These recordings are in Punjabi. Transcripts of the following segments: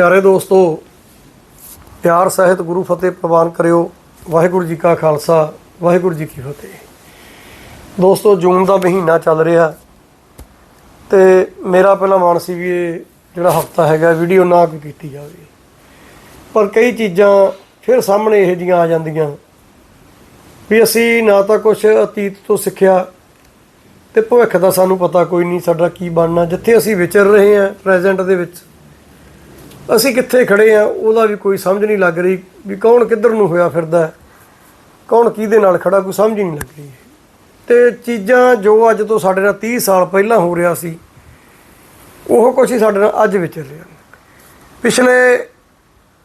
ਪਿਆਰੇ ਦੋਸਤੋ, ਪਿਆਰ, ਸਹਿਤ, ਗੁਰੂ ਫਤਿਹ ਪ੍ਰਵਾਨ ਕਰਿਓ। ਵਾਹਿਗੁਰੂ ਜੀ ਕਾ ਖਾਲਸਾ, ਵਾਹਿਗੁਰੂ ਜੀ ਕੀ ਫਤਿਹ। ਦੋਸਤੋ, ਜੂਨ ਦਾ ਮਹੀਨਾ ਚੱਲ ਰਿਹਾ ਤੇ ਮੇਰਾ ਪਹਿਲਾ ਮਨ ਸੀ ਵੀ ਇਹ ਜਿਹੜਾ ਹਫਤਾ ਹੈਗਾ, ਵੀਡੀਓ ਨਾ ਕੋਈ ਕੀਤੀ ਜਾਵੇ। ਪਰ ਕਈ ਚੀਜ਼ਾਂ ਫਿਰ ਸਾਹਮਣੇ ਇਹੋ ਜੀਆਂ ਆ ਜਾਂਦੀਆਂ ਵੀ ਅਸੀਂ ਨਾ ਤਾਂ ਕੁਝ ਅਤੀਤ ਤੋਂ ਸਿੱਖਿਆ ਤੇ ਭਵਿੱਖ ਦਾ ਸਾਨੂੰ ਪਤਾ ਕੋਈ ਨਹੀਂ ਸਾਡਾ ਕੀ ਬਣਨਾ। ਜਿੱਥੇ ਅਸੀਂ ਵਿਚਰ ਰਹੇ ਹਾਂ ਪ੍ਰੈਜ਼ੈਂਟ ਦੇ ਵਿੱਚ ਅਸੀਂ ਕਿੱਥੇ ਖੜੇ ਆ, ਉਹਦਾ ਵੀ ਕੋਈ ਸਮਝ ਨਹੀਂ ਲੱਗ ਰਹੀ ਵੀ ਕੌਣ ਕਿੱਧਰ ਨੂੰ ਹੋਇਆ ਫਿਰਦਾ ਕੌਣ ਕਿਹਦੇ ਨਾਲ ਖੜਾ, ਕੋਈ ਸਮਝ ਹੀ ਨਹੀਂ ਲੱਗ ਰਹੀ। ਤੇ ਚੀਜ਼ਾਂ ਜੋ ਅੱਜ ਤੋਂ ਸਾਡੇ ਨਾਲ 30 ਸਾਲ ਪਹਿਲਾਂ ਹੋ ਰਿਹਾ ਸੀ, ਉਹ ਕੁਛ ਹੀ ਸਾਡੇ ਨਾਲ ਅੱਜ ਵਿਚਰ ਰਿਹਾ। ਪਿਛਲੇ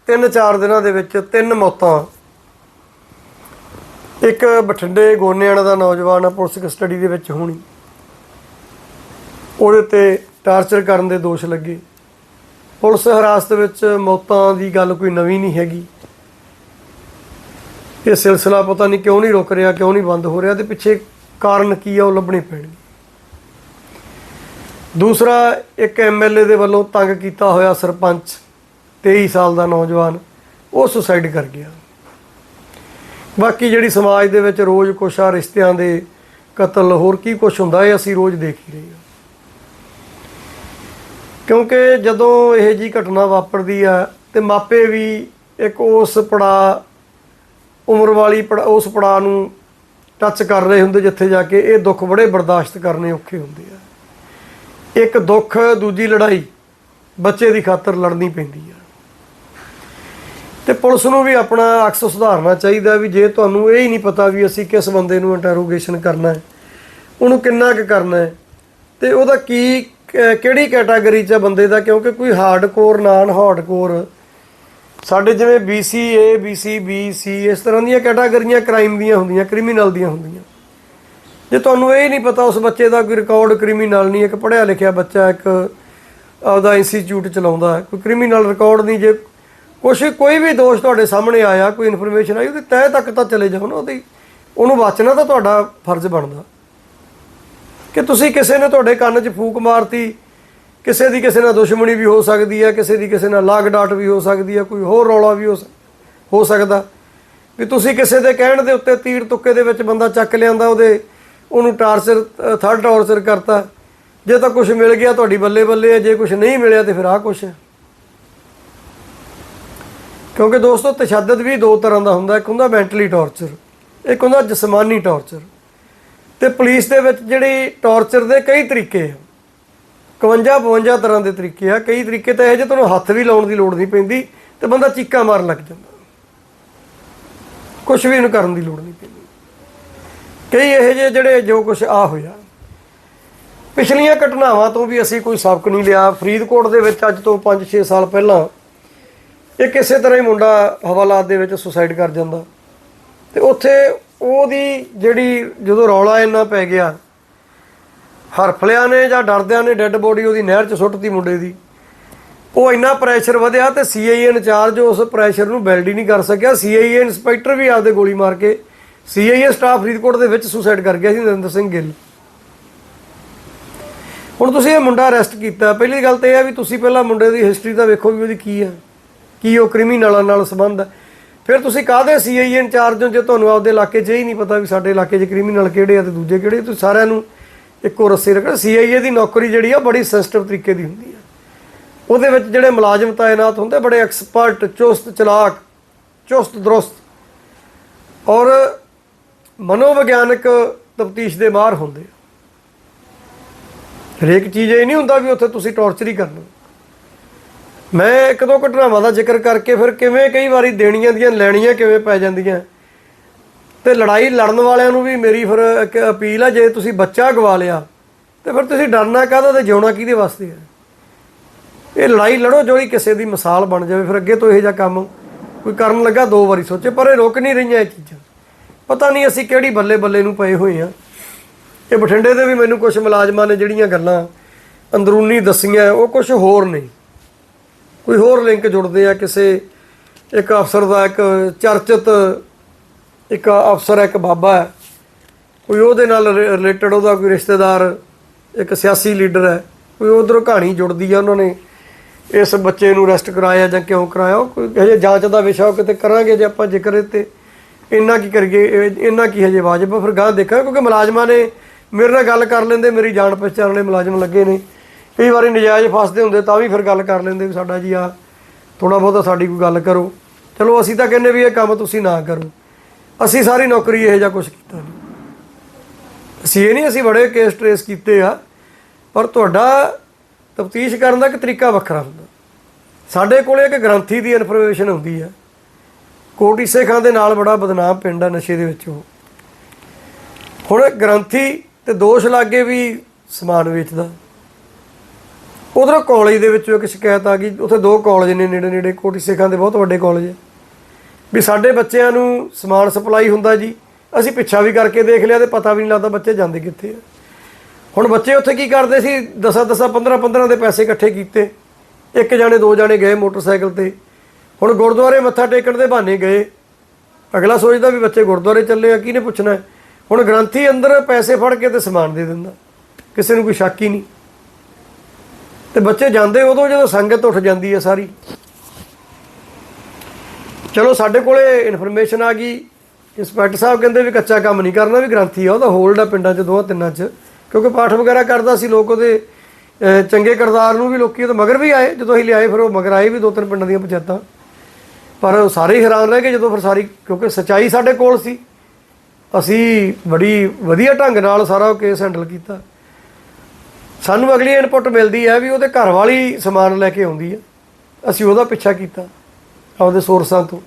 3-4 ਦਿਨਾਂ ਦੇ ਵਿੱਚ ਤਿੰਨ ਮੌਤਾਂ। ਇੱਕ ਬਠਿੰਡੇ ਗੋਨੇਆਣਾ ਦਾ ਨੌਜਵਾਨ ਆ, ਪੁਲਿਸ ਕਸਟਡੀ ਦੇ ਵਿੱਚ ਹੋਣੀ। ਉਹਦੇ ਤੇ ਟਾਰਚਰ ਕਰਨ ਦੇ ਦੋਸ਼ ਲੱਗੇ। ਪੁਲਿਸ ਹਿਰਾਸਤ ਵਿੱਚ ਮੌਤਾਂ ਦੀ ਗੱਲ ਕੋਈ ਨਵੀਂ ਨਹੀਂ ਹੈਗੀ। ਇਹ ਸਿਲਸਿਲਾ ਪਤਾ ਨਹੀਂ ਕਿਉਂ ਨਹੀਂ ਰੁਕ ਰਿਹਾ, ਕਿਉਂ ਨਹੀਂ ਬੰਦ ਹੋ ਰਿਹਾ ਤੇ ਪਿੱਛੇ ਕਾਰਨ ਕੀ ਆ ਉਹ ਲੱਭਣੇ ਪੈਣਗੇ। ਦੂਸਰਾ, ਇੱਕ ਐਮਐਲਏ ਦੇ ਵੱਲੋਂ ਤੰਗ ਕੀਤਾ ਹੋਇਆ ਸਰਪੰਚ 23 ਸਾਲ ਦਾ ਨੌਜਵਾਨ, ਉਹ ਸੁਸਾਈਡ ਕਰ ਗਿਆ। ਬਾਕੀ ਜਿਹੜੀ ਸਮਾਜ ਦੇ ਵਿੱਚ ਰੋਜ਼ ਕੁਛ ਆ, ਰਿਸ਼ਤਿਆਂ ਦੇ ਕਤਲ, ਹੋਰ ਕੀ ਕੁਛ ਹੁੰਦਾ ਹੈ ਅਸੀਂ ਰੋਜ਼ ਦੇਖ ਹੀ ਰਹੇ ਹਾਂ। ਕਿਉਂਕਿ ਜਦੋਂ ਇਹ ਜੀ ਘਟਨਾ ਵਾਪਰਦੀ ਆ ਤੇ ਮਾਪੇ ਵੀ ਇੱਕ ਉਸ ਪੜਾ, ਉਮਰ ਵਾਲੀ ਪੜਾ, ਉਸ ਪੜਾ ਨੂੰ ਟੱਚ ਕਰ ਰਹੇ ਹੁੰਦੇ ਜਿੱਥੇ ਜਾ ਕੇ ਇਹ ਦੁੱਖ ਬੜੇ ਬਰਦਾਸ਼ਤ ਕਰਨੇ ਔਖੇ ਹੁੰਦੇ ਆ। ਇੱਕ ਦੁੱਖ, ਦੂਜੀ ਲੜਾਈ ਬੱਚੇ ਦੀ ਖਾਤਰ ਲੜਨੀ ਪੈਂਦੀ ਆ। ਤੇ ਪੁਲਿਸ ਨੂੰ ਵੀ ਆਪਣਾ ਅਕਸ ਸੁਧਾਰਨਾ ਚਾਹੀਦਾ ਵੀ ਜੇ ਤੁਹਾਨੂੰ ਇਹ ਹੀ ਨਹੀਂ ਪਤਾ ਵੀ ਅਸੀਂ ਕਿਸ ਬੰਦੇ ਨੂੰ ਇੰਟਰੋਗੇਸ਼ਨ ਕਰਨਾ ਹੈ, ਉਹਨੂੰ ਕਿੰਨਾ ਕੁ ਕਰਨਾ ਹੈ, ਤੇ ਉਹਦਾ ਕੀ ਕਿਹੜੀ ਕੈਟਾਗਰੀ ਚ ਆ ਬੰਦੇ ਦਾ? ਕਿਉਂਕਿ ਕੋਈ ਹਾਰਡਕੋਰ ਨਾਨ ਹਾਰਡਕੋਰ ਸਾਡੇ ਜਿਵੇਂ BC A BC B, C, ਇਸ ਤਰ੍ਹਾਂ ਦੀਆਂ ਕੈਟਾਗਰੀਆਂ ਕ੍ਰਾਈਮ ਦੀਆਂ ਹੁੰਦੀਆਂ ਕ੍ਰਿਮੀਨਲ ਦੀਆਂ ਹੁੰਦੀਆਂ। ਜੇ ਤੁਹਾਨੂੰ ਇਹ ਨਹੀਂ ਪਤਾ, ਉਸ ਬੱਚੇ ਦਾ ਕੋਈ ਰਿਕਾਰਡ ਕ੍ਰਿਮੀਨਲ ਨਹੀਂ, ਇੱਕ ਪੜ੍ਹਿਆ ਲਿਖਿਆ ਬੱਚਾ, ਇੱਕ ਆਪਦਾ ਇੰਸਟੀਚਿਊਟ ਚਲਾਉਂਦਾ, ਕੋਈ ਕ੍ਰਿਮੀਨਲ ਰਿਕਾਰਡ ਨਹੀਂ, ਜੇ ਕੁਛ, ਕੋਈ ਵੀ ਦੋਸ਼ ਤੁਹਾਡੇ ਸਾਹਮਣੇ ਆਇਆ, ਕੋਈ ਇਨਫੋਰਮੇਸ਼ਨ ਆਈ, ਉਹਦੀ ਤਹਿ ਤੱਕ ਤਾਂ ਚਲੇ ਜਾਓ ਨਾ, ਉਹਦੀ ਉਹਨੂੰ ਬਚਣਾ ਤਾਂ ਤੁਹਾਡਾ ਫਰਜ਼ ਬਣਦਾ। ਕਿ ਤੁਸੀਂ ਕਿਸੇ ਨੇ ਤੁਹਾਡੇ ਕੰਨ 'ਚ ਫੂਕ ਮਾਰਤੀ, ਕਿਸੇ ਦੀ ਕਿਸੇ ਨਾਲ ਦੁਸ਼ਮਣੀ ਵੀ ਹੋ ਸਕਦੀ ਹੈ ਕਿਸੇ ਦੀ ਕਿਸੇ ਨਾਲ ਲਾਗ ਡਾਟ ਵੀ ਹੋ ਸਕਦੀ ਹੈ ਕੋਈ ਹੋਰ ਰੌਲਾ ਵੀ ਹੋ ਸ- ਹੋ ਸਕਦਾ। ਵੀ ਤੁਸੀਂ ਕਿਸੇ ਦੇ ਕਹਿਣ ਦੇ ਉੱਤੇ ਤੀਰ ਤੁੱਕੇ ਦੇ ਵਿੱਚ ਬੰਦਾ ਚੱਕ ਲਿਆਂਦਾ, ਉਹਦੇ, ਉਹਨੂੰ ਟਾਰਚਰ ਥਰਡ ਟਾਰਚਰ ਕਰਤਾ। ਜੇ ਤਾਂ ਕੁਝ ਮਿਲ ਗਿਆ ਤੁਹਾਡੀ ਬੱਲੇ ਬੱਲੇ ਹੈ ਜੇ ਕੁਝ ਨਹੀਂ ਮਿਲਿਆ ਤੇ ਫਿਰ ਆਹ ਕੁਛ ਹੈ ਕਿਉਂਕਿ ਦੋਸਤੋ, ਤਸ਼ੱਦਦ ਵੀ ਦੋ ਤਰ੍ਹਾਂ ਦਾ ਹੁੰਦਾ, ਇੱਕ ਹੁੰਦਾ ਮੈਂਟਲੀ ਟਾਰਚਰ ਇੱਕ ਹੁੰਦਾ ਜਿਸਮਾਨੀ ਟਾਰਚਰ ਤੇ ਪੁਲਿਸ ਦੇ ਵਿੱਚ ਜਿਹੜੀ ਟਾਰਚਰ ਦੇ ਕਈ ਤਰੀਕੇ ਆ। 51 52 ਤਰ੍ਹਾਂ ਦੇ ਤਰੀਕੇ ਆ। ਕਈ ਤਰੀਕੇ ਤਾਂ ਇਹ ਜੇ ਤੁਹਾਨੂੰ ਹੱਥ ਵੀ ਲਾਉਣ ਦੀ ਲੋੜ ਨਹੀਂ ਪੈਂਦੀ ਤੇ ਬੰਦਾ ਚੀਕਾਂ ਮਾਰਨ ਲੱਗ ਜਾਂਦਾ। ਕੁਝ ਵੀ ਇਹਨੂੰ ਕਰਨ ਦੀ ਲੋੜ ਨਹੀਂ ਪੈਂਦੀ। ਕਈ ਇਹ ਜਿਹੇ ਜਿਹੜੇ ਜੋ ਕੁਝ ਆ ਹੋਇਆ। ਪਿਛਲੀਆਂ ਘਟਨਾਵਾਂ ਤੋਂ ਵੀ ਅਸੀਂ ਕੋਈ ਸਬਕ ਨਹੀਂ ਲਿਆ। ਫਰੀਦਕੋਟ ਦੇ ਵਿੱਚ ਅੱਜ ਤੋਂ 5-6 ਸਾਲ ਪਹਿਲਾਂ ਇਹ ਕਿਸੇ ਤਰ੍ਹਾਂ ਹੀ ਮੁੰਡਾ ਹਵਾਲਾਤ ਦੇ ਵਿੱਚ ਸੁਸਾਈਡ ਕਰ ਜਾਂਦਾ। ਤੇ ਉੱਥੇ ਉਹਦੀ ਜਿਹੜੀ ਜਦੋਂ ਰੌਲਾ ਇੰਨਾ ਪੈ ਗਿਆ, ਹਰਫਲਿਆਂ ਨੇ ਜਾਂ ਡਰਦਿਆਂ ਨੇ ਡੈੱਡ ਬੋਡੀ ਉਹਦੀ ਨਹਿਰ 'ਚ ਸੁੱਟਤੀ ਮੁੰਡੇ ਦੀ, ਉਹ ਇੰਨਾ ਪ੍ਰੈਸ਼ਰ ਵਧਿਆ ਤੇ ਸੀਆਈਏ ਇੰਚਾਰਜ ਉਸ ਪ੍ਰੈਸ਼ਰ ਨੂੰ ਬੈਲਡ ਹੀ ਨਹੀਂ ਕਰ ਸਕਿਆ। ਸੀਆਈਏ ਇੰਸਪੈਕਟਰ ਵੀ ਆਪਦੇ ਗੋਲੀ ਮਾਰ ਕੇ ਸੀਆਈਏ ਸਟਾਫ ਫਰੀਦਕੋਟ ਦੇ ਵਿੱਚ ਸੁਸਾਈਡ ਕਰ ਗਿਆ ਸੀ, ਨਰਿੰਦਰ ਸਿੰਘ ਗਿੱਲ। ਹੁਣ ਤੁਸੀਂ ਇਹ ਮੁੰਡਾ ਅਰੈਸਟ ਕੀਤਾ। ਪਹਿਲੀ ਗੱਲ ਤੇ ਇਹ ਹੈ ਵੀ ਤੁਸੀਂ ਪਹਿਲਾਂ ਮੁੰਡੇ ਦੀ ਹਿਸਟਰੀ ਤਾਂ ਵੇਖੋ ਵੀ ਉਹਦੀ ਕੀ ਆ, ਕੀ ਉਹ ਕ੍ਰਿਮੀਨਲਾਂ ਨਾਲ ਸੰਬੰਧ ਹੈ ਫਿਰ ਤੁਸੀਂ ਕਾਹਦੇ ਸੀਆਈਏ ਇੰਚਾਰਜ ਹੋ ਜੇ ਤੁਹਾਨੂੰ ਆਪਦੇ ਇਲਾਕੇ 'ਚ ਹੀ ਨਹੀਂ ਪਤਾ ਵੀ ਸਾਡੇ ਇਲਾਕੇ 'ਚ ਕ੍ਰਿਮੀਨਲ ਕਿਹੜੇ ਆ ਤੇ ਦੂਜੇ ਕਿਹੜੇ ਤੁਸੀਂ ਸਾਰਿਆਂ ਨੂੰ ਇੱਕੋ ਰੱਸੇ ਰੱਖਣਾ। ਸੀਆਈਏ ਦੀ ਨੌਕਰੀ ਜਿਹੜੀ ਆ ਬੜੀ ਸੈਂਸਿਟਿਵ ਤਰੀਕੇ ਦੀ ਹੁੰਦੀ ਹੈ ਉਹਦੇ ਵਿੱਚ ਜਿਹੜੇ ਮੁਲਾਜ਼ਮ ਤਾਇਨਾਤ ਹੁੰਦੇ, ਬੜੇ ਐਕਸਪਰਟ ਚੁਸਤ, ਚਲਾਕ, ਚੁਸਤ, ਦਰੁਸਤ ਔਰ ਮਨੋਵਿਗਿਆਨਕ ਤਫਤੀਸ਼ ਦੇ ਮਾਹਰ ਹੁੰਦੇ ਆ। ਹਰੇਕ ਚੀਜ਼ ਇਹ ਨਹੀਂ ਹੁੰਦਾ ਵੀ ਉੱਥੇ ਤੁਸੀਂ ਟੌਰਚਰ ਹੀ ਕਰਨਾ। ਮੈਂ ਇੱਕ ਦੋ ਘਟਨਾਵਾਂ ਦਾ ਜ਼ਿਕਰ ਕਰਕੇ ਫਿਰ ਕਿਵੇਂ ਕਈ ਵਾਰੀ ਦੇਣੀਆਂ ਦੀਆਂ, ਲੈਣੀਆਂ ਕਿਵੇਂ ਪੈ ਜਾਂਦੀਆਂ। ਤੇ ਲੜਾਈ ਲੜਨ ਵਾਲਿਆਂ ਨੂੰ ਵੀ ਮੇਰੀ ਫਿਰ ਇੱਕ ਅਪੀਲ ਆ, ਜੇ ਤੁਸੀਂ ਬੱਚਾ ਗਵਾ ਲਿਆ, ਤੇ ਫਿਰ ਤੁਸੀਂ ਡਰਨਾ ਕਾਹਦਾ ਤੇ ਜਿਉਣਾ ਕਿਹਦੇ ਵਾਸਤੇ ਹੈ ਇਹ ਲੜਾਈ ਲੜੋ ਜਿਹੜੀ ਕਿਸੇ ਦੀ ਮਿਸਾਲ ਬਣ ਜਾਵੇ, ਫਿਰ ਅੱਗੇ ਤੋਂ ਇਹੋ ਜਿਹਾ ਕੰਮ ਕੋਈ ਕਰਨ ਲੱਗਾ ਦੋ ਵਾਰੀ ਸੋਚੇ, ਪਰ ਇਹ ਰੁਕ ਨਹੀਂ ਰਹੀਆਂ ਇਹ ਚੀਜ਼ਾਂ। ਪਤਾ ਨਹੀਂ ਅਸੀਂ ਕਿਹੜੀ ਬੱਲੇ ਬੱਲੇ ਨੂੰ ਪਏ ਹੋਏ ਆ ਇਹ ਬਠਿੰਡੇ ਦੇ ਵੀ ਮੈਨੂੰ ਕੁਝ ਮੁਲਾਜ਼ਮਾਂ ਨੇ ਜਿਹੜੀਆਂ ਗੱਲਾਂ ਅੰਦਰੂਨੀ ਦਸੀਆਂ, ਉਹ ਕੁਝ ਹੋਰ ਨਹੀਂ ਕੋਈ ਹੋਰ ਲਿੰਕ ਜੁੜਦੇ ਆ, ਕਿਸੇ ਇੱਕ ਅਫਸਰ ਦਾ ਇੱਕ ਚਰਚਿਤ ਇੱਕ ਅਫਸਰ ਹੈ ਇੱਕ ਬਾਬਾ ਹੈ, ਕੋਈ ਉਹਦੇ ਨਾਲ ਰਿਲੇਟਡ ਉਹਦਾ ਕੋਈ ਰਿਸ਼ਤੇਦਾਰ, ਇੱਕ ਸਿਆਸੀ ਲੀਡਰ ਹੈ, ਕੋਈ ਉਧਰੋਂ ਕਹਾਣੀ ਜੁੜਦੀ ਆ ਉਹਨਾਂ ਨੇ, ਇਸ ਬੱਚੇ ਨੂੰ ਰੈਸਟ ਕਰਾਇਆ ਜਾਂ ਕਿਉਂ ਕਰਾਇਆ, ਉਹ ਕੋਈ ਹਜੇ ਜਾਂਚ ਦਾ ਵਿਸ਼ਾ ਉਹ ਕਿਤੇ ਕਰਾਂਗੇ ਜੇ ਆਪਾਂ ਜ਼ਿਕਰ ਇੱਥੇ ਇੰਨਾ ਕੀ ਕਰੀਏ ਇੰਨਾ ਕੀ ਹਜੇ ਵਾਜਬ ਫਿਰ ਗਾਂ ਦੇਖਾਂ ਕਿਉਂਕਿ ਮੁਲਾਜ਼ਮਾਂ ਨੇ ਮੇਰੇ ਨਾਲ ਗੱਲ ਕਰ ਲੈਂਦੇ, ਮੇਰੀ ਜਾਣ ਪਛਾਣ ਵਾਲੇ ਮੁਲਾਜ਼ਮ ਲੱਗੇ ਨੇ ਕਈ ਵਾਰੀ ਨਜਾਇਜ਼ ਫਸਦੇ ਹੁੰਦੇ, ਤਾਂ ਵੀ ਫਿਰ ਗੱਲ ਕਰ ਲੈਂਦੇ ਵੀ ਸਾਡਾ ਜੀ ਆ ਥੋੜਾ ਬਹੁਤਾ ਸਾਡੀ ਕੋਈ ਗੱਲ ਕਰੋ। ਚਲੋ, ਅਸੀਂ ਤਾਂ ਕਹਿੰਦੇ ਵੀ ਇਹ ਕੰਮ ਤੁਸੀਂ ਨਾ ਕਰੋ। ਅਸੀਂ ਸਾਰੀ ਨੌਕਰੀ ਇਹੋ ਜਿਹਾ ਕੁਝ ਕੀਤਾ ਨਹੀਂ ਅਸੀਂ ਇਹ ਨਹੀਂ ਅਸੀਂ ਬੜੇ ਕੇਸ ਟ੍ਰੇਸ ਕੀਤੇ ਆ, ਪਰ ਤੁਹਾਡਾ ਤਫਤੀਸ਼ ਕਰਨ ਦਾ ਇੱਕ ਤਰੀਕਾ ਵੱਖਰਾ ਹੁੰਦਾ। ਸਾਡੇ ਕੋਲੇ ਇੱਕ ਗ੍ਰੰਥੀ ਦੀ ਇਨਫੋਰਮੇਸ਼ਨ ਹੁੰਦੀ ਆ। ਕੋਟੀ ਸੇਖਾਂ ਦੇ ਨਾਲ ਬੜਾ ਬਦਨਾਮ ਪਿੰਡ ਆ ਨਸ਼ੇ ਦੇ ਵਿੱਚ ਉਹ। ਹੁਣ ਗ੍ਰੰਥੀ ਤੇ ਦੋਸ਼ ਲਾਗੇ ਵੀ ਸਮਾਨ ਵੇਚਦਾ। ਉਧਰ ਕਾਲਜ ਦੇ ਵਿੱਚੋਂ ਇੱਕ ਸ਼ਿਕਾਇਤ ਆ ਗਈ, ਉੱਥੇ ਦੋ ਕਾਲਜ ਨੇ ਨੇੜੇ ਨੇੜੇ, ਕੋਟੀ ਸੇਖਾਂ ਦੇ ਬਹੁਤ ਵੱਡੇ ਕਾਲਜ ਆ। ਵੀ ਸਾਡੇ ਬੱਚਿਆਂ ਨੂੰ ਸਮਾਨ ਸਪਲਾਈ ਹੁੰਦਾ ਜੀ, ਅਸੀਂ ਪਿੱਛਾ ਵੀ ਕਰਕੇ ਦੇਖ ਲਿਆ ਤੇ ਪਤਾ ਵੀ ਨਹੀਂ ਲੱਗਦਾ ਬੱਚੇ ਜਾਂਦੇ ਕਿੱਥੇ ਆ। ਹੁਣ ਬੱਚੇ ਉੱਥੇ ਕੀ ਕਰਦੇ ਸੀ 10 10 15 15 ਦੇ ਪੈਸੇ ਇਕੱਠੇ ਕੀਤੇ। ਇੱਕ ਜਾਣੇ, ਦੋ ਜਾਣੇ ਗਏ ਮੋਟਰਸਾਈਕਲ ਤੇ। ਹੁਣ ਗੁਰਦੁਆਰੇ ਮੱਥਾ ਟੇਕਣ ਦੇ ਬਹਾਨੇ ਗਏ। ਅਗਲਾ ਸੋਚਦਾ ਵੀ ਬੱਚੇ ਗੁਰਦੁਆਰੇ ਚੱਲੇ ਆ, ਕਿਹਨੇ ਪੁੱਛਣਾ? ਹੁਣ ਗ੍ਰੰਥੀ ਅੰਦਰ ਪੈਸੇ ਫੜ ਕੇ ਤੇ ਸਮਾਨ ਦੇ ਦਿੰਦਾ। ਕਿਸੇ ਨੂੰ ਕੋਈ ਸ਼ੱਕ ਹੀ ਨਹੀਂ। ਤੇ ਬੱਚੇ ਜਾਂਦੇ ਉਦੋਂ ਜਦੋਂ ਸੰਗਤ ਉੱਠ ਜਾਂਦੀ ਹੈ ਸਾਰੀ। ਚਲੋ ਸਾਡੇ ਕੋਲੇ ਇਨਫੋਰਮੇਸ਼ਨ ਆ ਗਈ। ਇੰਸਪੈਕਟਰ ਸਾਹਿਬ ਕਹਿੰਦੇ ਵੀ ਕੱਚਾ ਕੰਮ ਨਹੀਂ ਕਰਨਾ, ਵੀ ਗ੍ਰੰਥੀ ਆ, ਉਹਦਾ ਹੋਲਡ ਆ ਪਿੰਡਾਂ 'ਚ, ਦੋਹਾਂ ਤਿੰਨਾਂ 'ਚ। ਕਿਉਂਕਿ ਪਾਠ ਵਗੈਰਾ ਕਰਦਾ ਸੀ ਲੋਕ ਉਹਦੇ ਚੰਗੇ ਕਰਦਾਰ ਨੂੰ ਵੀ ਲੋਕੀ ਉਹਦੇ ਮਗਰ ਵੀ ਆਏ। ਜਦੋਂ ਅਸੀਂ ਲਿਆਏ ਫਿਰ ਉਹ ਮਗਰ ਆਏ ਵੀ ਦੋ ਤਿੰਨ ਪਿੰਡਾਂ ਦੀਆਂ ਪੰਚਾਇਤਾਂ। ਪਰ ਉਹ ਸਾਰੇ ਹੀ ਹੈਰਾਨ ਰਹਿ ਗਏ ਜਦੋਂ ਫਿਰ ਸਾਰੀ, ਕਿਉਂਕਿ ਸਚਾਈ ਸਾਡੇ ਕੋਲ ਸੀ। ਅਸੀਂ ਬੜੀ ਵਧੀਆ ਢੰਗ ਨਾਲ ਸਾਰਾ ਉਹ ਕੇਸ ਹੈਂਡਲ ਕੀਤਾ। ਸਾਨੂੰ ਅਗਲੀ ਇਨਪੁਟ ਮਿਲਦੀ ਹੈ ਵੀ ਉਹਦੇ ਘਰ ਵਾਲੀ ਸਮਾਨ ਲੈ ਕੇ ਆਉਂਦੀ ਹੈ। ਅਸੀਂ ਉਹਦਾ ਪਿੱਛਾ ਕੀਤਾ, ਆਪਦੇ ਸੋਰਸਾਂ ਤੋਂ।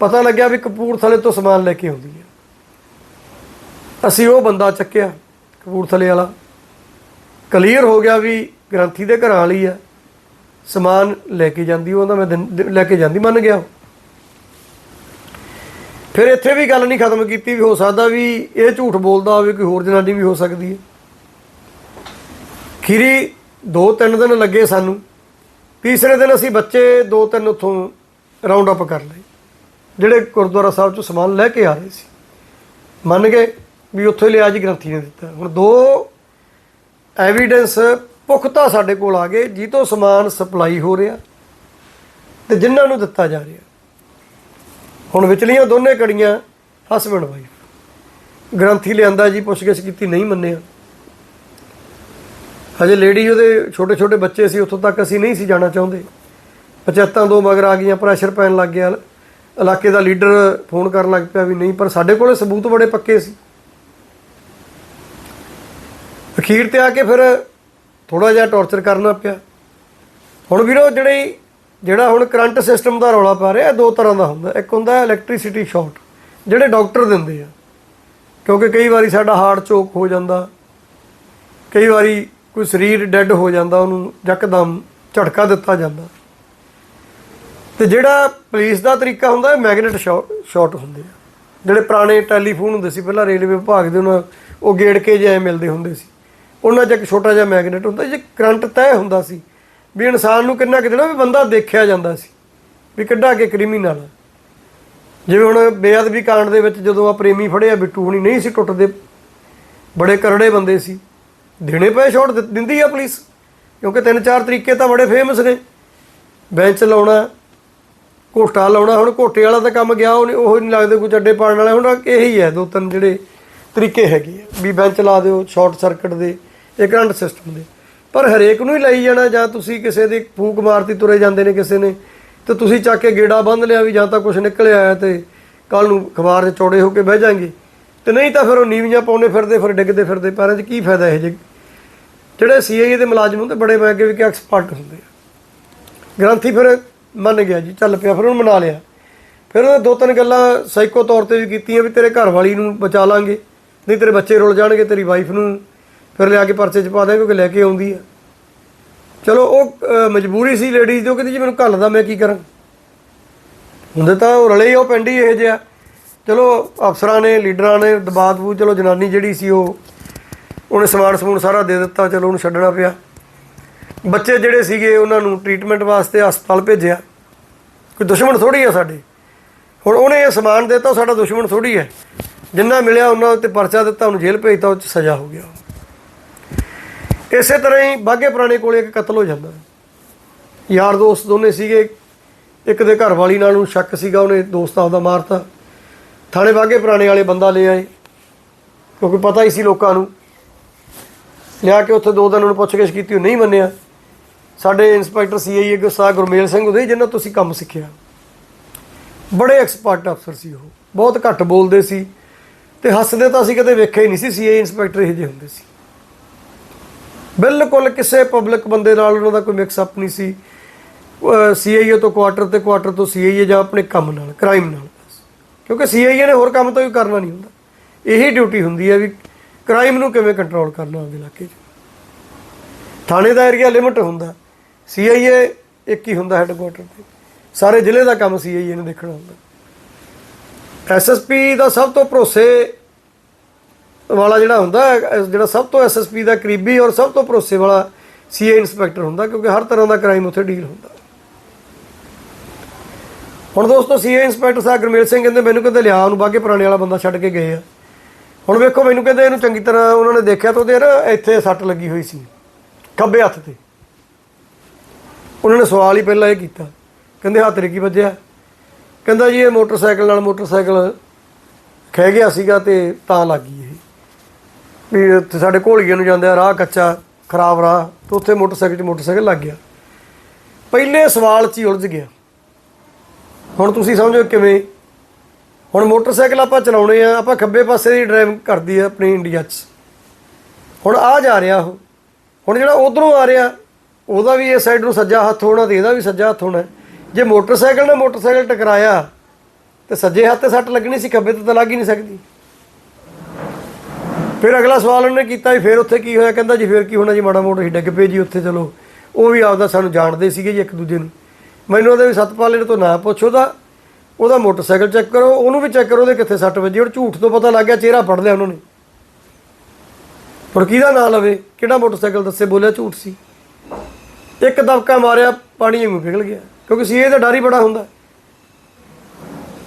ਪਤਾ ਲੱਗਿਆ ਵੀ ਕਪੂਰਥਲੇ ਤੋਂ ਸਮਾਨ ਲੈ ਕੇ ਆਉਂਦੀ ਹੈ। ਅਸੀਂ ਉਹ ਬੰਦਾ ਚੱਕਿਆ, ਕਪੂਰਥਲੇ ਵਾਲਾ। ਕਲੀਅਰ ਹੋ ਗਿਆ ਵੀ ਗ੍ਰੰਥੀ ਦੇ ਘਰਾਂ ਵਾਲੀ ਆ ਸਮਾਨ ਲੈ ਕੇ ਜਾਂਦੀ ਉਹਦਾ ਮੈਂ ਦਿਨ- ਲੈ ਕੇ ਜਾਂਦੀ ਮੰਨ ਗਿਆ ਉਹ। ਫਿਰ ਇੱਥੇ ਵੀ ਗੱਲ ਨਹੀਂ ਖਤਮ ਕੀਤੀ ਵੀ ਹੋ ਸਕਦਾ ਵੀ ਇਹ ਝੂਠ ਬੋਲਦਾ ਹੋਵੇ, ਕੋਈ ਹੋਰ ਜਨਾਨੀ ਵੀ ਹੋ ਸਕਦੀ ਹੈ। ਖੀਰੀ ਦੋ ਤਿੰਨ ਦਿਨ ਲੱਗੇ ਸਾਨੂੰ। ਤੀਸਰੇ ਦਿਨ ਅਸੀਂ ਬੱਚੇ ਦੋ ਤਿੰਨ ਉੱਥੋਂ ਰਾਉਂਡ ਅਪ ਕਰ ਲਏ। ਜਿਹੜੇ ਗੁਰਦੁਆਰਾ ਸਾਹਿਬ ਚੋਂ ਸਮਾਨ ਲੈ ਕੇ ਆ ਰਹੇ ਸੀ। ਮੰਨ ਗਏ ਵੀ ਉੱਥੇ ਲਿਆ ਜੀ ਗ੍ਰੰਥੀ ਨੇ ਦਿੱਤਾ। ਹੁਣ ਦੋ ਐਵੀਡੈਂਸ ਪੁਖਤਾ ਸਾਡੇ ਕੋਲ ਆ ਗਏ ਜੀ ਸਮਾਨ ਸਪਲਾਈ ਹੋ ਰਿਹਾ ਤੇ ਜਿਨ੍ਹਾਂ ਨੂੰ ਦਿੱਤਾ ਜਾ ਰਿਹਾ। ਹੁਣ ਵਿਚਲੀਆਂ ਦੋਨੇ ਕੜੀਆਂ ਹਸਬੰਡ ਵਾਈਫ ਗ੍ਰੰਥੀ ਲਿਆਂਦਾ ਜੀ, ਪੁੱਛਗਿੱਛ ਕੀਤੀ, ਨਹੀਂ ਮੰਨਿਆ। ਹਜੇ ਲੇਡੀ ਉਹਦੇ ਛੋਟੇ ਛੋਟੇ ਬੱਚੇ ਸੀ, ਉੱਥੋਂ ਤੱਕ ਅਸੀਂ ਨਹੀਂ ਸੀ ਜਾਣਾ ਚਾਹੁੰਦੇ। ਪੰਚਾਇਤਾਂ ਦੋ ਮਗਰ ਆ ਗਈਆਂ ਪ੍ਰੈਸ਼ਰ ਪੈਣ ਲੱਗ ਗਿਆ। ਇਲਾਕੇ ਦਾ ਲੀਡਰ ਫੋਨ ਕਰਨ ਲੱਗ ਪਿਆ ਵੀ ਨਹੀਂ, ਪਰ ਸਾਡੇ ਕੋਲੇ ਸਬੂਤ ਬੜੇ ਪੱਕੇ ਸੀ। ਅਖੀਰ ਤੇ ਆ ਕੇ ਫਿਰ ਥੋੜਾ ਜਿਹਾ ਟੌਰਚਰ ਕਰਨਾ ਪਿਆ। ਹੁਣ ਵੀਰੋ, ਜਿਹੜੇ, ਜਿਹੜਾ ਹੁਣ ਕਰੰਟ ਸਿਸਟਮ ਦਾ ਰੌਲਾ ਪਾ ਰਿਹਾ, ਇਹ ਦੋ ਤਰ੍ਹਾਂ ਦਾ ਹੁੰਦਾ। ਇੱਕ ਹੁੰਦਾ ਇਲੈਕਟ੍ਰਿਸਿਟੀ ਸ਼ਾਰਟ ਜਿਹੜੇ ਡਾਕਟਰ ਦਿੰਦੇ ਆ। ਕਿਉਂਕਿ ਕਈ ਵਾਰੀ ਸਾਡਾ ਹਾਰਟ ਚੋਕ ਹੋ ਜਾਂਦਾ। ਕਈ ਵਾਰੀ ਕੋਈ ਸਰੀਰ ਡੈੱਡ ਹੋ ਜਾਂਦਾ, ਉਹਨੂੰ ਯਕਦਮ ਝਟਕਾ ਦਿੱਤਾ ਜਾਂਦਾ। ਤੇ ਜਿਹੜਾ ਪੁਲਿਸ ਦਾ ਤਰੀਕਾ ਹੁੰਦਾ, ਇਹ ਮੈਗਨੇਟ ਸ਼ਾਟ ਹੁੰਦੇ ਆ। ਜਿਹੜੇ ਪੁਰਾਣੇ ਟੈਲੀਫੋਨ ਹੁੰਦੇ ਸੀ, ਪਹਿਲਾਂ ਰੇਲਵੇ ਵਿਭਾਗ ਦੇ ਉਹਨਾਂ, ਉਹ ਗੇੜ ਕੇ ਜਿਹਾ ਮਿਲਦੇ ਹੁੰਦੇ ਸੀ। ਉਹਨਾਂ 'ਚ ਇੱਕ ਛੋਟਾ ਜਿਹਾ ਮੈਗਨੇਟ ਹੁੰਦਾ, ਜੇ ਕਰੰਟ ਤੈਅ ਹੁੰਦਾ ਸੀ, ਵੀ ਇਨਸਾਨ ਨੂੰ ਕਿੰਨਾ ਕਿਦਣਾ ਵੀ ਬੰਦਾ ਦੇਖਿਆ ਜਾਂਦਾ ਸੀ, ਵੀ ਕਿੱਡਾ ਕੇ ਕ੍ਰਿਮੀਨਲ ਆ। ਜਿਵੇਂ ਹੁਣ ਬੇਅਦਬੀ ਕਾਂਡ ਦੇ ਵਿੱਚ ਜਦੋਂ ਆ ਪ੍ਰੇਮੀ ਫੜਿਆ, ਬਿੱਟੂ ਹੁਣੀ ਨਹੀਂ ਸੀ ਟੁੱਟਦੇ, ਬੜੇ ਕਰੜੇ ਬੰਦੇ ਸੀ। ਦੇਣੇ ਪਏ ਛੋੜ ਦਿੰਦੀ ਆ ਪੁਲਿਸ, ਕਿਉਂਕਿ ਤਿੰਨ ਚਾਰ ਤਰੀਕੇ ਤਾਂ ਬੜੇ ਫੇਮਸ ਨੇ। ਬੈਂਚ ਲਾਉਣਾ, ਘੋਟਾ ਲਾਉਣਾ, ਹੁਣ ਘੋਟੇ ਵਾਲਾ ਤਾਂ ਕੰਮ ਗਿਆ, ਉਹ ਉਹ ਨਹੀਂ ਲੱਗਦੇ ਕੋਈ ਚੱਡੇ ਪਾਣ ਵਾਲਾ, ਹੁਣ ਇਹੀ ਹੈ, ਦੋ ਤਿੰਨ ਜਿਹੜੇ ਤਰੀਕੇ ਹੈਗੇ ਆ, ਵੀ ਬੈਂਚ ਲਾ ਦਿਓ ਸ਼ਾਰਟ ਸਰਕਟ ਦੇ, ਇਹ ਕਰੰਟ ਸਿਸਟਮ ਦੇ। ਪਰ ਹਰੇਕ ਨੂੰ ਹੀ ਲਈ ਜਾਣਾ, ਜਾਂ ਤੁਸੀਂ ਕਿਸੇ ਦੀ ਫੂਕ ਮਾਰਤੀ ਤੁਰੇ ਜਾਂਦੇ ਨੇ ਕਿਸੇ ਨੇ, ਤੇ ਤੁਸੀਂ ਚੱਕ ਕੇ ਗੇੜਾ ਬੰਦ ਲਿਆ ਵੀ ਜਾਂ ਤਾਂ ਕੁਝ ਨਿਕਲ ਆਇਆ ਤੇ ਕੱਲ ਨੂੰ ਅਖਬਾਰ 'ਚ ਚੌੜੇ ਹੋ ਕੇ ਬਹਿ ਜਾਾਂਗੇ। ਤੇ ਨਹੀਂ ਤਾਂ ਫਿਰ ਉਹ ਨੀਵੀਆਂ ਪਾਉਣੇ ਫਿਰਦੇ, ਫਿਰ ਡਿੱਗਦੇ ਫਿਰਦੇ। ਪੈਰਾਂ 'ਚ ਕੀ ਫਾਇਦਾ ਇਹ ਜੇ? ਜਿਹੜੇ ਸੀਆਈਏ ਦੇ ਮੁਲਾਜ਼ਮ ਹੁੰਦੇ, ਬੜੇ ਮੈਂ ਅੱਗੇ ਵੀ ਕਿ ਐਕਸਪਰਟ ਹੁੰਦੇ ਆ। ਗ੍ਰੰਥੀ ਫਿਰ ਮੰਨ ਗਿਆ ਜੀ, ਚੱਲ ਪਿਆ, ਫਿਰ ਉਹਨੂੰ ਮਨਾ ਲਿਆ। ਫਿਰ ਉਹਨੇ ਦੋ ਤਿੰਨ ਗੱਲਾਂ ਸਾਈਕੋ ਤੌਰ ਤੇ ਵੀ ਕੀਤੀਆਂ ਵੀ ਤੇਰੇ ਘਰ ਵਾਲੀ ਨੂੰ ਬਚਾ ਲਾਂਗੇ, ਨਹੀਂ ਤੇਰੇ ਬੱਚੇ ਰੁਲ ਜਾਣਗੇ, ਤੇਰੀ ਵਾਈਫ ਨੂੰ ਫਿਰ ਲਿਆ ਕੇ ਪਰਚੇ 'ਚ ਪਾ ਦੇ ਕਿਉਂਕਿ ਲੈ ਕੇ ਆਉਂਦੀ ਆ। ਚਲੋ ਉਹ ਮਜਬੂਰੀ ਸੀ ਲੇਡੀਜ਼ ਦੀ, ਉਹ ਕਹਿੰਦੀ ਜੀ ਮੈਨੂੰ ਘੱਲਦਾ ਮੈਂ ਕੀ ਕਰਾਂ? ਹੁੰਦੇ ਤਾਂ ਉਹ ਰਲੇ ਹੀ ਉਹ ਪਿੰਡ ਹੀ ਇਹ ਜਿਹਾ। ਚਲੋ ਅਫਸਰਾਂ ਨੇ, ਲੀਡਰਾਂ ਨੇ ਦਬਾਅ ਦਬੂ ਚਲੋ ਜਨਾਨੀ ਜਿਹੜੀ ਸੀ ਉਹ, ਉਹਨੇ ਸਮਾਨ ਸਮੂਨ ਸਾਰਾ ਦੇ ਦਿੱਤਾ, ਚਲੋ ਉਹਨੂੰ ਛੱਡਣਾ ਪਿਆ। ਬੱਚੇ ਜਿਹੜੇ ਸੀਗੇ ਉਹਨਾਂ ਨੂੰ ਟ੍ਰੀਟਮੈਂਟ ਵਾਸਤੇ ਹਸਪਤਾਲ ਭੇਜਿਆ। ਕੋਈ ਦੁਸ਼ਮਣ ਥੋੜੀ ਆ ਸਾਡੇ। ਹੁਣ ਉਹਨੇ ਇਹ ਸਮਾਨ ਦਿੱਤਾ, ਉਹ ਸਾਡਾ ਦੁਸ਼ਮਣ ਥੋੜੀ ਹੈ। ਜਿੰਨਾ ਮਿਲਿਆ ਉਹਨਾਂ ਉੱਤੇ ਪਰਚਾ ਦਿੱਤਾ, ਉਹਨੂੰ ਜੇਲ੍ਹ ਭੇਜਤਾ, ਉਹ 'ਚ ਸਜ਼ਾ ਹੋ ਗਿਆ। ਇਸੇ ਤਰ੍ਹਾਂ ਹੀ ਬਾਗੇ ਪੁਰਾਣੇ ਕੋਲੇ ਇੱਕ ਕਤਲ ਹੋ ਜਾਂਦਾ। ਯਾਰ ਦੋਸਤ ਦੋਨੇ ਸੀਗੇ, ਇੱਕ ਦੇ ਘਰ ਵਾਲੀ ਨਾਲ ਨੂੰ ਸ਼ੱਕ ਸੀਗਾ, ਉਹਨੇ ਦੋਸਤ ਆਪਦਾ ਮਾਰਤਾ। ਥਾਣੇ ਵਾਗੇ ਪੁਰਾਣੇ ਵਾਲੇ ਬੰਦਾ ਲੈ ਆਏ। ਕਿਉਂਕਿ ਪਤਾ ਹੀ ਸੀ ਲੋਕਾਂ ਨੂੰ। ਲਿਆ ਕੇ ਉੱਥੇ ਦੋ ਦਿਨ ਉਹਨੂੰ ਪੁੱਛਗਿੱਛ ਕੀਤੀ, ਉਹ ਨਹੀਂ ਮੰਨਿਆ। ਸਾਡੇ ਇੰਸਪੈਕਟਰ ਸੀਆਈਏ ਗੁਸਾ ਗੁਰਮੇਲ ਸਿੰਘ ਉਹਦੇ ਜਿੰਨਾ ਤੁਸੀਂ ਕੰਮ ਸਿੱਖਿਆ। ਬੜੇ ਐਕਸਪਰਟ ਅਫਸਰ ਸੀ ਉਹ। ਬਹੁਤ ਘੱਟ ਬੋਲਦੇ ਸੀ। ਤੇ ਹੱਸਦੇ ਤਾਂ ਅਸੀਂ ਕਦੇ ਵੇਖਿਆ ਹੀ ਨਹੀਂ ਸੀ, ਸੀਆਈ ਇੰਸਪੈਕਟਰ ਇਹੋ ਜਿਹੇ ਹੁੰਦੇ ਸੀ। ਬਿਲਕੁਲ ਕਿਸੇ ਪਬਲਿਕ ਬੰਦੇ ਨਾਲ ਉਹਨਾਂ ਦਾ ਕੋਈ ਮਿਕਸ ਅਪ ਨਹੀਂ ਸੀ। ਸੀਆਈਏ ਤੋਂ ਕੁਆਟਰ ਤੇ ਕੁਆਟਰ ਤੋਂ ਸੀਆਈਏ ਜਾਂ ਆਪਣੇ ਕੰਮ ਨਾਲ ਕ੍ਰਾਈਮ ਨਾਲ। ਕਿਉਂਕਿ ਸੀਆਈਏ ਨੇ ਹੋਰ ਕੰਮ ਤਾਂ ਕੋਈ ਕਰਨਾ ਨਹੀਂ ਹੁੰਦਾ। ਇਹੀ ਡਿਊਟੀ ਹੁੰਦੀ ਹੈ ਵੀ ਕ੍ਰਾਈਮ ਨੂੰ ਕਿਵੇਂ ਕੰਟਰੋਲ ਕਰਨਾ ਆਪਣੇ ਇਲਾਕੇ 'ਚ। ਥਾਣੇ ਦਾ ਏਰੀਆ ਲਿਮਟ ਹੁੰਦਾ। ਸੀਆਈਏ ਇੱਕ ਹੀ ਹੁੰਦਾ ਹੈੱਡਕੁਆਟਰ ਤੇ। ਸਾਰੇ ਜ਼ਿਲ੍ਹੇ ਦਾ ਕੰਮ ਸੀਆਈਏ ਨੇ ਦੇਖਣਾ ਹੁੰਦਾ। ਐਸਐਸਪੀ ਦਾ ਸਭ ਤੋਂ ਭਰੋਸੇ ਵਾਲਾ ਜਿਹੜਾ ਹੁੰਦਾ, ਜਿਹੜਾ ਸਭ ਤੋਂ ਐਸਐਸਪੀ ਦਾ ਕਰੀਬੀ ਔਰ ਸਭ ਤੋਂ ਭਰੋਸੇ ਵਾਲਾ ਸੀਏ ਇੰਸਪੈਕਟਰ ਹੁੰਦਾ, ਕਿਉਂਕਿ ਹਰ ਤਰ੍ਹਾਂ ਦਾ ਕ੍ਰਾਈਮ ਉੱਥੇ ਡੀਲ ਹੁੰਦਾ। ਹੁਣ ਦੋਸਤੋ ਸੀਏ ਇੰਸਪੈਕਟਰ ਸਾਹਿਬ ਗੁਰਮੇਲ ਸਿੰਘ ਕਹਿੰਦੇ, ਮੈਨੂੰ ਕਹਿੰਦੇ ਲਿਆ ਉਹਨੂੰ, ਬਾਗੇ ਪੁਰਾਣੇ ਵਾਲਾ ਬੰਦਾ ਛੱਡ ਕੇ ਗਏ ਆ। ਹੁਣ ਵੇਖੋ, ਮੈਨੂੰ ਕਹਿੰਦੇ ਇਹਨੂੰ ਚੰਗੀ ਤਰ੍ਹਾਂ ਉਹਨਾਂ ਨੇ ਦੇਖਿਆ ਤਾਂ ਉਹਦੇ ਨਾ ਇੱਥੇ ਸੱਟ ਲੱਗੀ ਹੋਈ ਸੀ, ਖੱਬੇ ਹੱਥ ਤੇ। ਉਹਨਾਂ ਨੇ ਸਵਾਲ ਹੀ ਪਹਿਲਾਂ ਇਹ ਕੀਤਾ, ਕਹਿੰਦੇ ਹੱਥ ਤੇ ਕੀ ਵੱਜਿਆ? ਕਹਿੰਦਾ ਜੀ ਇਹ ਮੋਟਰਸਾਈਕਲ ਨਾਲ ਮੋਟਰਸਾਈਕਲ ਖਹਿ ਗਿਆ ਸੀਗਾ ਤੇ ਤਾਂ ਲੱਗ ਗਈ ਇਹ। ਵੀ ਉੱਥੇ ਸਾਡੇ ਘੋਲੀਏ ਨੂੰ ਜਾਂਦੇ ਆ, ਰਾਹ ਕੱਚਾ, ਖਰਾਬ ਰਾਹ, ਤੇ ਉੱਥੇ ਮੋਟਰਸਾਈਕਲ 'ਚ ਮੋਟਰਸਾਈਕਲ ਲੱਗ ਗਿਆ। ਪਹਿਲੇ ਸਵਾਲ 'ਚ ਹੀ ਉਲਝ ਗਿਆ। ਹੁਣ ਤੁਸੀਂ ਸਮਝੋ ਕਿਵੇਂ? ਹੁਣ ਮੋਟਰਸਾਈਕਲ ਆਪਾਂ ਚਲਾਉਣੇ ਆ, ਆਪਾਂ ਖੱਬੇ ਪਾਸੇ ਦੀ ਡਰਾਈਵ ਕਰਦੀ ਆ ਆਪਣੀ ਇੰਡੀਆ 'ਚ। ਹੁਣ ਆ ਜਾ ਰਿਹਾ ਉਹ। ਹੁਣ ਜਿਹੜਾ ਉਧਰੋਂ ਆ ਰਿਹਾ, ਉਹਦਾ ਵੀ ਇਸ ਸਾਈਡ ਨੂੰ ਸੱਜਾ ਹੱਥ ਹੋਣਾ ਤੇ ਇਹਦਾ ਵੀ ਸੱਜਾ ਹੱਥ ਹੋਣਾ। ਜੇ ਮੋਟਰਸਾਈਕਲ ਨਾਲ ਮੋਟਰਸਾਈਕਲ ਟਕਰਾਇਆ, ਤੇ ਸੱਜੇ ਹੱਥ ਤੇ ਸੱਟ ਲੱਗਣੀ ਸੀ, ਖੱਬੇ ਤੇ ਤਾਂ ਲੱਗ ਹੀ ਨਹੀਂ ਸਕਦੀ। ਫਿਰ ਅਗਲਾ ਸਵਾਲ ਉਹਨੇ ਕੀਤਾ ਵੀ ਫਿਰ ਉੱਥੇ ਕੀ ਹੋਇਆ? ਕਹਿੰਦਾ ਜੀ, ਫਿਰ ਕੀ ਹੋਣਾ ਜੀ? ਮਾੜਾ ਮੋਟਾ ਹੀ ਡਿੱਗ ਪਏ ਜੀ ਉੱਥੇ, ਚਲੋ। ਉਹ ਵੀ ਆਪਦਾ ਸਾਨੂੰ ਜਾਣਦੇ ਸੀਗੇ ਜੀ ਇੱਕ ਦੂਜੇ ਨੂੰ। ਮੈਨੂੰ ਉਹਦੇ ਵੀ ਸਤਪਾਲੇ ਤੋਂ ਨਾ ਪੁੱਛੋ ਉਹਦਾ ਉਹਦਾ ਮੋਟਰਸਾਈਕਲ ਚੈੱਕ ਕਰੋ, ਉਹਨੂੰ ਵੀ ਚੈੱਕ ਕਰੋ ਉਹਦੇ ਕਿੱਥੇ ਸੱਟ ਵੱਜੀ ਉਹ ਝੂਠ ਤੋਂ ਪਤਾ ਲੱਗ ਗਿਆ, ਚਿਹਰਾ ਫੜ ਲਿਆ ਉਹਨਾਂ ਨੇ। ਹੁਣ ਕਿਹਦਾ ਨਾਂ ਲਵੇ? ਕਿਹੜਾ ਮੋਟਰਸਾਈਕਲ ਦੱਸੇ ਬੋਲਿਆ ਝੂਠ ਸੀ? ਇੱਕ ਦਬਕਾ ਮਾਰਿਆ, ਪਾਣੀ ਵਾਂਗੂ ਪਿਘਲ ਗਿਆ। ਕਿਉਂਕਿ ਸੀਏ ਦਾ ਡਰ ਹੀ ਬੜਾ ਹੁੰਦਾ।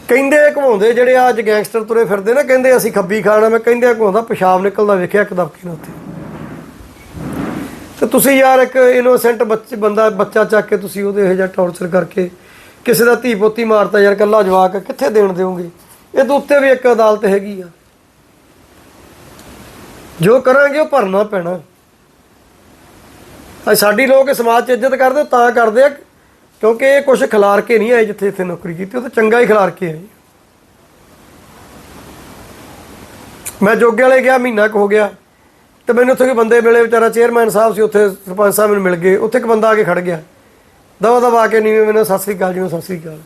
ਕਹਿੰਦੇ ਘਵਾਉਂਦੇ ਜਿਹੜੇ ਆ ਅੱਜ ਗੈਂਗਸਟਰ ਤੁਰੇ ਫਿਰਦੇ ਨਾ, ਕਹਿੰਦੇ ਅਸੀਂ ਖੱਬੀ ਖਾਣਾ ਮੈਂ ਕਹਿੰਦੇ ਘਵਾਉਂਦਾ ਪਿਸ਼ਾਬ ਨਿਕਲਦਾ ਵੇਖਿਆ ਇੱਕ ਦਬਕੇ ਨਾਲ ਉੱਥੇ। ਤੇ ਤੁਸੀਂ ਯਾਰ ਇੱਕ ਇਨੋਸੈਂਟ ਬੱਚੇ, ਬੰਦਾ, ਬੱਚਾ ਚੱਕ ਕੇ ਤੁਸੀਂ ਉਹਦੇ ਇਹੋ ਜਿਹਾ ਟੌਰਚਰ ਕਰਕੇ ਕਿਸੇ ਦਾ ਧੀ ਪੋਤੀ ਮਾਰਤਾ ਯਾਰ ਕੱਲਾ ਜਵਾਕ, ਕਿੱਥੇ ਦੇਣ ਦਿਓਗੇ? ਇਹ ਤੋਂ ਉੱਤੇ ਵੀ ਇੱਕ ਅਦਾਲਤ ਹੈਗੀ ਆ। ਜੋ ਕਰਾਂਗੇ ਉਹ ਭਰਨਾ ਪੈਣਾ। ਅੱਜ ਸਾਡੀ ਲੋਕ ਸਮਾਜ 'ਚ ਇੱਜ਼ਤ ਕਰਦੇ ਤਾਂ ਕਰਦੇ ਆ, ਕਿਉਂਕਿ ਇਹ ਕੁਝ ਖਿਲਾਰ ਕੇ ਨਹੀਂ ਆਏ ਜਿੱਥੇ ਇੱਥੇ ਨੌਕਰੀ ਕੀਤੀ, ਉਹ ਤਾਂ ਚੰਗਾ ਹੀ ਖਿਲਾਰ ਕੇ ਆਏ। ਮੈਂ ਜੋਗੇ ਵਾਲੇ ਗਿਆ, ਮਹੀਨਾ ਕੁ ਹੋ ਗਿਆ। ਤੇ ਮੈਨੂੰ ਉੱਥੇ ਕੋਈ ਬੰਦੇ ਮਿਲੇ, ਵਿਚਾਰਾ ਚੇਅਰਮੈਨ ਸਾਹਿਬ ਸੀ, ਉੱਥੇ ਸਰਪੰਚ ਸਾਹਿਬ ਮੈਨੂੰ ਮਿਲ ਗਏ। ਉੱਥੇ ਇੱਕ ਬੰਦਾ ਆ ਕੇ ਖੜ ਗਿਆ। ਦਵਾ ਦਵਾ ਆ ਕੇ ਨੀਵੇਂ ਮੈਨੂੰ ਸਤਿ ਸ੍ਰੀ ਅਕਾਲ ਜੀ ਸਤਿ ਸ੍ਰੀ ਅਕਾਲ।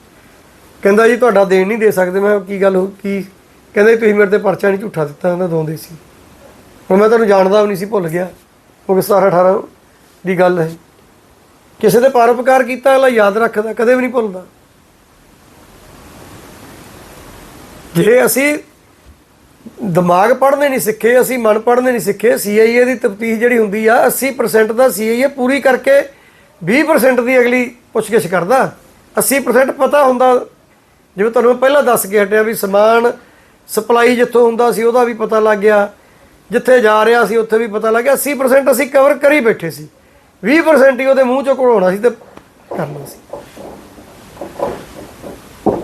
ਕਹਿੰਦਾ ਜੀ, ਤੁਹਾਡਾ ਦੇਣ ਨਹੀਂ ਦੇ ਸਕਦੇ। ਮੈਂ ਕੀ ਗੱਲ ਹੋ, ਕੀ? ਕਹਿੰਦਾ ਤੁਸੀਂ ਮੇਰੇ ਤੇ ਪਰਚਾ ਨਹੀਂ ਝੂਠਾ ਦਿੱਤਾ, ਕਹਿੰਦਾ ਦੋਂਦੇ ਸੀ। ਹੁਣ ਮੈਂ ਤੁਹਾਨੂੰ ਜਾਣਦਾ ਵੀ ਨਹੀਂ ਸੀ, ਭੁੱਲ ਗਿਆ। ਕਿਉਂਕਿ 17 18 ਦੀ ਗੱਲ ਹੈ। ਕਿਸੇ ਦੇ ਪਰਉਪਕਾਰ ਕੀਤਾ, ਅਗਲਾ ਯਾਦ ਰੱਖਦਾ, ਕਦੇ ਵੀ ਨਹੀਂ ਭੁੱਲਦਾ। ਜੇ ਅਸੀਂ ਦਿਮਾਗ ਪੜ੍ਹਨੇ ਨਹੀਂ ਸਿੱਖੇ, ਅਸੀਂ ਮਨ ਪੜ੍ਹਨੇ ਨਹੀਂ ਸਿੱਖੇ ਸੀਆਈਏ ਦੀ ਤਫਤੀਸ਼ ਜਿਹੜੀ ਹੁੰਦੀ ਆ 80% ਦਾ ਸੀਆਈਏ ਪੂਰੀ ਕਰਕੇ 20% ਦੀ ਅਗਲੀ ਪੁੱਛਗਿੱਛ ਕਰਦਾ। 80% ਪਤਾ ਹੁੰਦਾ, ਜਿਵੇਂ ਤੁਹਾਨੂੰ ਮੈਂ ਪਹਿਲਾਂ ਦੱਸ ਕੇ ਹਟਿਆ ਵੀ ਸਮਾਨ, ਸਪਲਾਈ ਜਿੱਥੋਂ ਹੁੰਦਾ ਸੀ, ਉਹਦਾ ਵੀ ਪਤਾ ਲੱਗ ਗਿਆ। ਜਿੱਥੇ ਜਾ ਰਿਹਾ ਸੀ, ਉੱਥੇ ਵੀ ਪਤਾ ਲੱਗ ਗਿਆ। 80% ਅਸੀਂ ਕਵਰ ਕਰੀ ਬੈਠੇ ਸੀ। 20% ਹੀ ਉਹਦੇ ਮੂੰਹ ਚੋਂ ਘੜਾਉਣਾ ਸੀ ਤੇ ਕਰਨਾ ਸੀ।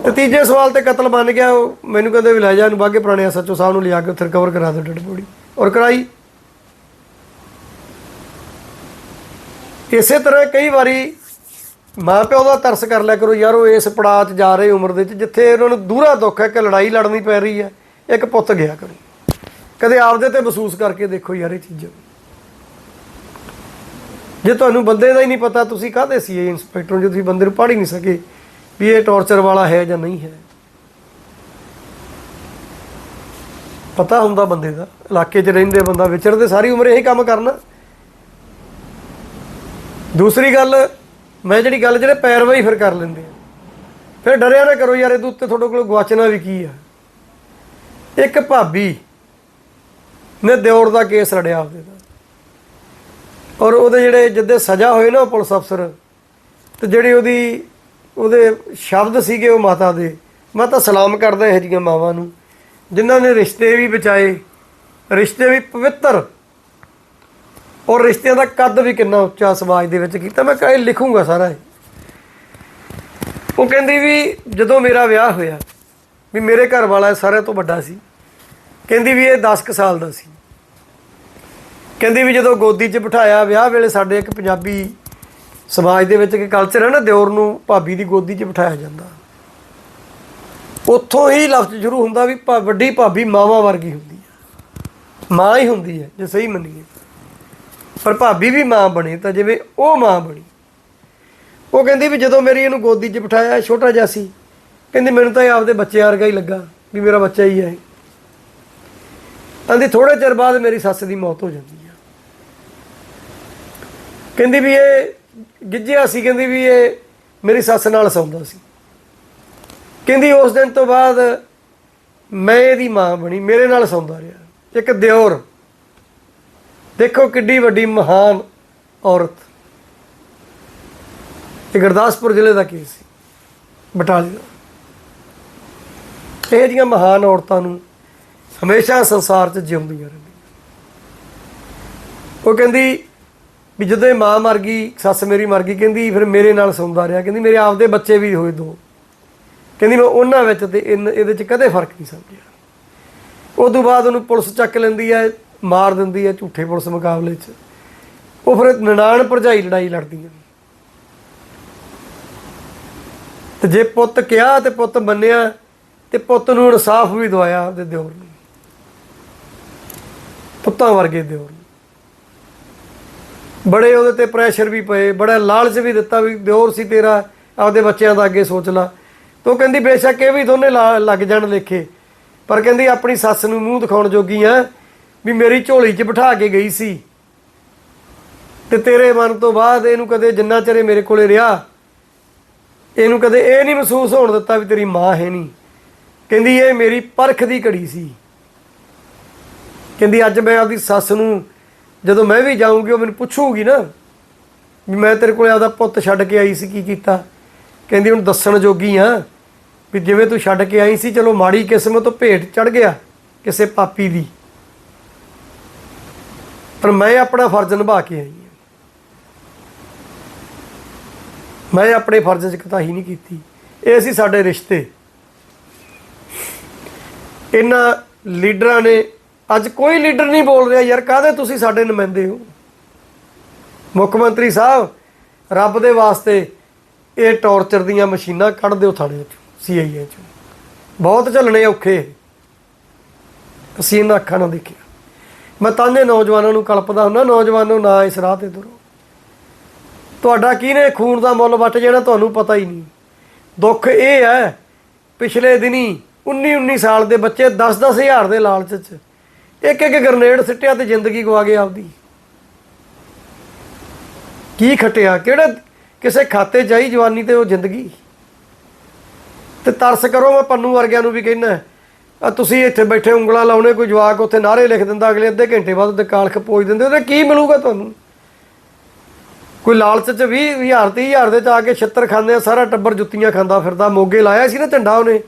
ਤੇ ਤੀਜੇ ਸਵਾਲ ਤੇ ਕਤਲ ਬਣ ਗਿਆ ਉਹ। ਮੈਨੂੰ ਕਹਿੰਦੇ ਵੀ ਲੈ ਜਾ ਇਹਨੂੰ ਬਾਗੇ ਪੁਰਾਣੇ ਐਸਐਚਓ ਸਾਹਿਬ ਨੂੰ ਲਿਆ ਕੇ ਉੱਥੇ ਰਿਕਵਰ ਕਰਾ ਦਿਓ ਡੈਡ ਬੋਡੀ। ਔਰ ਕਰਾਈ। ਇਸੇ ਤਰ੍ਹਾਂ ਕਈ ਵਾਰੀ ਮਾਂ ਪਿਓ ਦਾ ਤਰਸ ਕਰ ਲਿਆ ਕਰੋ, ਯਾਰ ਉਹ ਇਸ ਪੜਾਅ 'ਚ ਜਾ ਰਹੇ ਉਮਰ ਦੇ 'ਚ, ਜਿੱਥੇ ਉਹਨਾਂ ਨੂੰ ਦੂਰਾ ਦੁੱਖ ਹੈ ਕਿ ਲੜਾਈ ਲੜਨੀ ਪੈ ਰਹੀ ਹੈ, ਇੱਕ ਪੁੱਤ ਗਿਆ ਕਰੋ। ਕਦੇ ਆਪਦੇ ਤੇ ਮਹਿਸੂਸ ਕਰਕੇ ਦੇਖੋ ਯਾਰ ਇਹ ਚੀਜ਼ਾਂ। ਜੇ ਤੁਹਾਨੂੰ ਬੰਦੇ ਦਾ ਹੀ ਨਹੀਂ ਪਤਾ, ਤੁਸੀਂ ਕਾਹਦੇ ਸੀ ਇਹ ਇੰਸਪੈਕਟਰ ਜੇ ਤੁਸੀਂ ਬੰਦੇ ਨੂੰ ਪੜ੍ਹ ਹੀ ਨਹੀਂ ਸਕੇ? ਵੀ ਇਹ ਟੌਰਚਰ ਵਾਲਾ ਹੈ ਜਾਂ ਨਹੀਂ ਹੈ। ਪਤਾ ਹੁੰਦਾ ਬੰਦੇ ਦਾ, ਇਲਾਕੇ 'ਚ ਰਹਿੰਦੇ ਬੰਦਾ, ਵਿਚਰਦੇ ਸਾਰੀ ਉਮਰ ਇਹੀ ਕੰਮ ਕਰਨਾ। ਦੂਸਰੀ ਗੱਲ, ਮੈਂ ਜਿਹੜੀ ਗੱਲ ਜਿਹੜੇ ਪੈਰਵਾਈ ਫਿਰ ਕਰ ਲੈਂਦੇ ਆ। ਫਿਰ ਡਰਿਆ ਨਾ ਕਰੋ ਯਾਰ, ਇਹਦੇ ਉੱਤੇ ਤੁਹਾਡੇ ਕੋਲ ਗਵਾਚਣਾ ਵੀ ਕੀ ਆ? ਇੱਕ ਭਾਬੀ ਨੇ ਦਿਓਰ ਦਾ ਕੇਸ ਲੜਿਆ ਆਪਦੇ ਦਾ। ਔਰ ਉਹਦੇ ਜਿਹੜੇ ਜਿੱਦੇ ਸਜ਼ਾ ਹੋਏ ਨਾ ਪੁਲਿਸ ਅਫਸਰ, ਤੇ ਜਿਹੜੀ ਉਹਦੀ ਉਹਦੇ ਸ਼ਬਦ ਸੀਗੇ ਉਹ ਮਾਤਾ ਦੇ। ਮੈਂ ਤਾਂ ਸਲਾਮ ਕਰਦਾ ਇਹ ਜੀਆਂ ਮਾਵਾਂ ਨੂੰ। ਜਿਨ੍ਹਾਂ ਨੇ ਰਿਸ਼ਤੇ ਵੀ ਬਚਾਏ, ਰਿਸ਼ਤੇ ਵੀ ਪਵਿੱਤਰ। ਔਰ ਰਿਸ਼ਤਿਆਂ ਦਾ ਕੱਦ ਵੀ ਕਿੰਨਾ ਉੱਚਾ ਸਮਾਜ ਦੇ ਵਿੱਚ ਕੀਤਾ। ਮੈਂ ਕਹੇ ਲਿਖੂੰਗਾ ਸਾਰਾ ਇਹ। ਉਹ ਕਹਿੰਦੀ ਵੀ ਜਦੋਂ ਮੇਰਾ ਵਿਆਹ ਹੋਇਆ, ਵੀ ਮੇਰੇ ਘਰ ਵਾਲਾ ਸਾਰਿਆਂ ਤੋਂ ਵੱਡਾ ਸੀ। ਕਹਿੰਦੀ ਵੀ ਇਹ 10 ਕੁ ਸਾਲ ਦਾ ਸੀ। ਕਹਿੰਦੀ ਵੀ ਜਦੋਂ ਗੋਦੀ 'ਚ ਬਿਠਾਇਆ, ਵਿਆਹ ਵੇਲੇ ਸਾਡੇ ਇੱਕ ਪੰਜਾਬੀ ਸਮਾਜ ਦੇ ਵਿੱਚ ਇੱਕ ਕਲਚਰ ਹੈ ਨਾ, ਦਿਓਰ ਨੂੰ ਭਾਬੀ ਦੀ ਗੋਦੀ 'ਚ ਬਿਠਾਇਆ ਜਾਂਦਾ। ਉੱਥੋਂ ਹੀ ਲਫ਼ਜ਼ ਸ਼ੁਰੂ ਹੁੰਦਾ ਵੀ ਭਾ- ਵੱਡੀ ਭਾਬੀ ਮਾਵਾ ਵਰਗੀ ਹੁੰਦੀ ਹੈ। ਮਾਂ ਹੀ ਹੁੰਦੀ ਹੈ, ਜੇ ਸਹੀ ਮੰਨੀਏ। ਪਰ ਭਾਬੀ ਵੀ ਮਾਂ ਬਣੇ, ਤਾਂ ਜਿਵੇਂ ਉਹ ਮਾਂ ਬਣੀ। ਉਹ ਕਹਿੰਦੀ ਵੀ ਜਦੋਂ ਮੇਰੀ ਇਹਨੂੰ ਗੋਦੀ 'ਚ ਬਿਠਾਇਆ ਛੋਟਾ ਜਿਹਾ ਸੀ। ਕਹਿੰਦੀ ਮੈਨੂੰ ਤਾਂ ਇਹ ਆਪਦੇ ਬੱਚੇ ਵਰਗਾ ਹੀ ਲੱਗਾ, ਵੀ ਮੇਰਾ ਬੱਚਾ ਹੀ ਹੈ ਕਹਿੰਦੀ ਥੋੜੇ ਚਿਰ ਬਾਅਦ ਮੇਰੀ ਸੱਸ ਦੀ ਮੌਤ ਹੋ ਜਾਂਦੀ ਹੈ ਕਹਿੰਦੀ ਵੀ ਇਹ ਗਿੱਜਿਆ ਸੀ, ਕਹਿੰਦੀ ਵੀ ਇਹ ਮੇਰੀ ਸੱਸ ਨਾਲ ਸੌਂਦਾ ਸੀ। ਕਹਿੰਦੀ ਉਸ ਦਿਨ ਤੋਂ ਬਾਅਦ ਮੈਂ ਇਹਦੀ ਮਾਂ ਬਣੀ, ਮੇਰੇ ਨਾਲ ਸੌਂਦਾ ਰਿਹਾ। ਇੱਕ ਦਿਓਰ। ਦੇਖੋ ਕਿੱਡੀ ਵੱਡੀ ਮਹਾਨ ਔਰਤ। ਇਹ ਗੁਰਦਾਸਪੁਰ ਜ਼ਿਲ੍ਹੇ ਦਾ ਕੇਸ ਸੀ, ਬਟਾਲੇ ਦਾ। ਇਹ ਜਿਹੀਆਂ ਮਹਾਨ ਔਰਤਾਂ ਨੂੰ ਹਮੇਸ਼ਾ ਸੰਸਾਰ 'ਚ ਜਿਉਂਦੀਆਂ ਰਹਿੰਦੀਆਂ। ਉਹ ਕਹਿੰਦੀ ਵੀ ਜਦੋਂ ਇਹ ਮਾਂ ਮਰ ਗਈ, ਸੱਸ ਮੇਰੀ ਮਰ ਗਈ, ਕਹਿੰਦੀ ਫਿਰ ਮੇਰੇ ਨਾਲ ਸੌਂਦਾ ਰਿਹਾ, ਕਹਿੰਦੀ ਮੇਰੇ ਆਪਦੇ ਬੱਚੇ ਵੀ ਹੋਏ ਦੋ। ਕਹਿੰਦੀ ਮੈਂ ਉਹਨਾਂ ਵਿੱਚ ਤੇ ਇਨ- ਇਹਦੇ 'ਚ ਕਦੇ ਫ਼ਰਕ ਨਹੀਂ ਸਮਝਿਆ। ਉਦੋਂ ਬਾਅਦ ਉਹਨੂੰ ਪੁਲਿਸ ਚੱਕ ਲੈਂਦੀ ਹੈ, ਮਾਰ ਦਿੰਦੀ ਹੈ ਝੂਠੇ ਪੁਲਿਸ ਮੁਕਾਬਲੇ 'ਚ। ਉਹ ਫਿਰ ਨਨਾਣ ਭਰਜਾਈ ਲੜਾਈ ਲੜਦੀਆਂ ਤੇ ਜੇ ਪੁੱਤ ਕਿਹਾ ਤੇ ਪੁੱਤ ਮੰਨਿਆ ਤੇ ਪੁੱਤ ਨੂੰ ਇਨਸਾਫ ਵੀ ਦਵਾਇਆ ਆਪਦੇ ਦਿਓਰ ਨੂੰ। ਪੁੱਤਾਂ ਵਰਗੇ ਦਿਓਰ ਨੂੰ। ਬੜੇ ਉਹਦੇ ਤੇ ਪ੍ਰੈਸ਼ਰ ਵੀ ਪਏ, ਬੜਾ ਲਾਲਚ ਵੀ ਦਿੱਤਾ ਵੀ ਦਿਓਰ ਸੀ ਤੇਰਾ, ਆਪਦੇ ਬੱਚਿਆਂ ਦਾ ਅੱਗੇ ਸੋਚ ਲਾ। ਤੇ ਉਹ ਕਹਿੰਦੀ, ਬੇਸ਼ੱਕ ਇਹ ਵੀ ਦੋਨੇ ਲਾ- ਲੱਗ ਜਾਣ ਲੇਖੇ। ਪਰ ਕਹਿੰਦੀ, ਆਪਣੀ ਸੱਸ ਨੂੰ ਮੂੰਹ ਦਿਖਾਉਣ ਜੋਗੀ ਆ ਵੀ ਮੇਰੀ ਝੋਲੀ 'ਚ ਬਿਠਾ ਕੇ ਗਈ ਸੀ। ਤੇ ਤੇਰੇ ਮਨ ਤੋਂ ਬਾਅਦ ਇਹਨੂੰ ਕਦੇ ਜਿੰਨਾ ਚਿਰ ਮੇਰੇ ਕੋਲੇ ਰਿਹਾ, ਇਹਨੂੰ ਕਦੇ ਇਹ ਨਹੀਂ ਮਹਿਸੂਸ ਹੋਣ ਦਿੱਤਾ ਵੀ ਤੇਰੀ ਮਾਂ ਹੈ ਨਹੀਂ। ਕਹਿੰਦੀ, ਇਹ ਮੇਰੀ ਪਰਖ ਦੀ ਘੜੀ ਸੀ। ਕਹਿੰਦੀ, ਅੱਜ ਮੈਂ ਆਪਦੀ ਸੱਸ ਨੂੰ ਜਦੋਂ ਮੈਂ ਵੀ ਜਾਊਂਗੀ, ਉਹ ਮੈਨੂੰ ਪੁੱਛੂਗੀ ਨਾ ਵੀ ਮੈਂ ਤੇਰੇ ਕੋਲੇ ਆਪਦਾ ਪੁੱਤ ਛੱਡ ਕੇ ਆਈ ਸੀ, ਕੀ ਕੀਤਾ? ਕਹਿੰਦੀ ਹੁਣ ਦੱਸਣ ਜੋਗੀ ਆ ਵੀ ਜਿਵੇਂ ਤੂੰ ਛੱਡ ਕੇ ਆਈ ਸੀ, ਚਲੋ ਮਾੜੀ ਕਿਸਮਤ ਤੋਂ ਭੇਟ ਚੜ ਗਿਆ ਕਿਸੇ ਪਾਪੀ ਦੀ। ਪਰ ਮੈਂ ਆਪਣਾ ਫਰਜ਼ ਨਿਭਾ ਕੇ ਆਈ ਹਾਂ ਮੈਂ ਆਪਣੇ ਫਰਜ਼ 'ਚ ਕਤਾਹੀ ਨਹੀਂ ਕੀਤੀ। ਇਹ ਸੀ ਸਾਡੇ ਰਿਸ਼ਤੇ। ਇਹਨਾਂ ਲੀਡਰਾਂ ਨੇ ਅੱਜ ਕੋਈ ਲੀਡਰ ਨਹੀਂ ਬੋਲ ਰਿਹਾ ਯਾਰ, ਕਾਹਦੇ ਤੁਸੀਂ ਸਾਡੇ ਨੁਮਾਇੰਦੇ ਹੋ? ਮੁੱਖ ਮੰਤਰੀ ਸਾਹਿਬ, ਰੱਬ ਦੇ ਵਾਸਤੇ ਇਹ ਟੌਰਚਰ ਦੀਆਂ ਮਸ਼ੀਨਾਂ ਕੱਢ ਦਿਓ ਥਾਣੇ 'ਚ ਸੀਆਈਏ 'ਚ। ਬਹੁਤ ਝੱਲਣੇ ਔਖੇ ਅਸੀਂ ਇਹਨਾਂ ਅੱਖਾਂ ਨਾਲ ਦੇਖਿਆ। ਮੈਂ ਤਾਂਨੇ ਨੌਜਵਾਨਾਂ ਨੂੰ ਕਲਪਦਾ ਹੁੰਦਾ, ਨੌਜਵਾਨੋ ਨਾ ਇਸ ਰਾਹ ਤੇ ਤੁਰੋ। ਤੁਹਾਡਾ ਕਿਹਨੇ ਖੂਨ ਦਾ ਮੁੱਲ ਵੱਟ ਜਾਣਾ ਤੁਹਾਨੂੰ ਪਤਾ ਹੀ ਨਹੀਂ। ਦੁੱਖ ਇਹ ਹੈ, ਪਿਛਲੇ ਦਿਨੀ 19 19 ਸਾਲ ਦੇ ਬੱਚੇ 10 10 ਹਜ਼ਾਰ ਦੇ ਲਾਲਚ 'ਚ ਇੱਕ ਇੱਕ ਗ੍ਰਨੇਡ ਸਿੱਟਿਆ ਤੇ ਜ਼ਿੰਦਗੀ ਗਵਾ ਗਏ ਆਪਦੀ। ਕੀ ਖਟਿਆ? ਕਿਹੜੇ ਕਿਸੇ ਖਾਤੇ ਜਾਈ ਜਵਾਨੀ ਤੇ ਉਹ ਜ਼ਿੰਦਗੀ? ਤੇ ਤਰਸ ਕਰੋ, ਮੈਂ ਪੰਨੂ ਵਰਗਿਆਂ ਨੂੰ ਵੀ ਕਹਿਣਾ ਆ ਤੁਸੀਂ ਇੱਥੇ ਬੈਠੇ ਉਂਗਲਾਂ ਲਾਉਣੇ, ਕੋਈ ਜਵਾਕ ਉੱਥੇ ਨਾਰੇ ਲਿਖ ਦਿੰਦਾ, ਅਗਲੇ ਅੱਧੇ ਘੰਟੇ ਬਾਅਦ ਤੇ ਕਾਲਖ ਪੋਜ ਦਿੰਦੇ, ਉਹਦੇ ਕੀ ਮਿਲੂਗਾ ਤੁਹਾਨੂੰ? ਕੋਈ ਲਾਲਚ ਚ 20 ਹਜ਼ਾਰ 30 ਹਜ਼ਾਰ ਦੇ ਚ ਆ ਕੇ ਛਿੱਤਰ ਖਾਂਦੇ ਆ, ਸਾਰਾ ਟੱਬਰ ਜੁੱਤੀਆਂ ਖਾਂਦਾ ਫਿਰਦਾ, ਮੋਗੇ ਲਾਇਆ ਸੀ ਨਾ ਝੰਡਾ ਉਹਨੇ।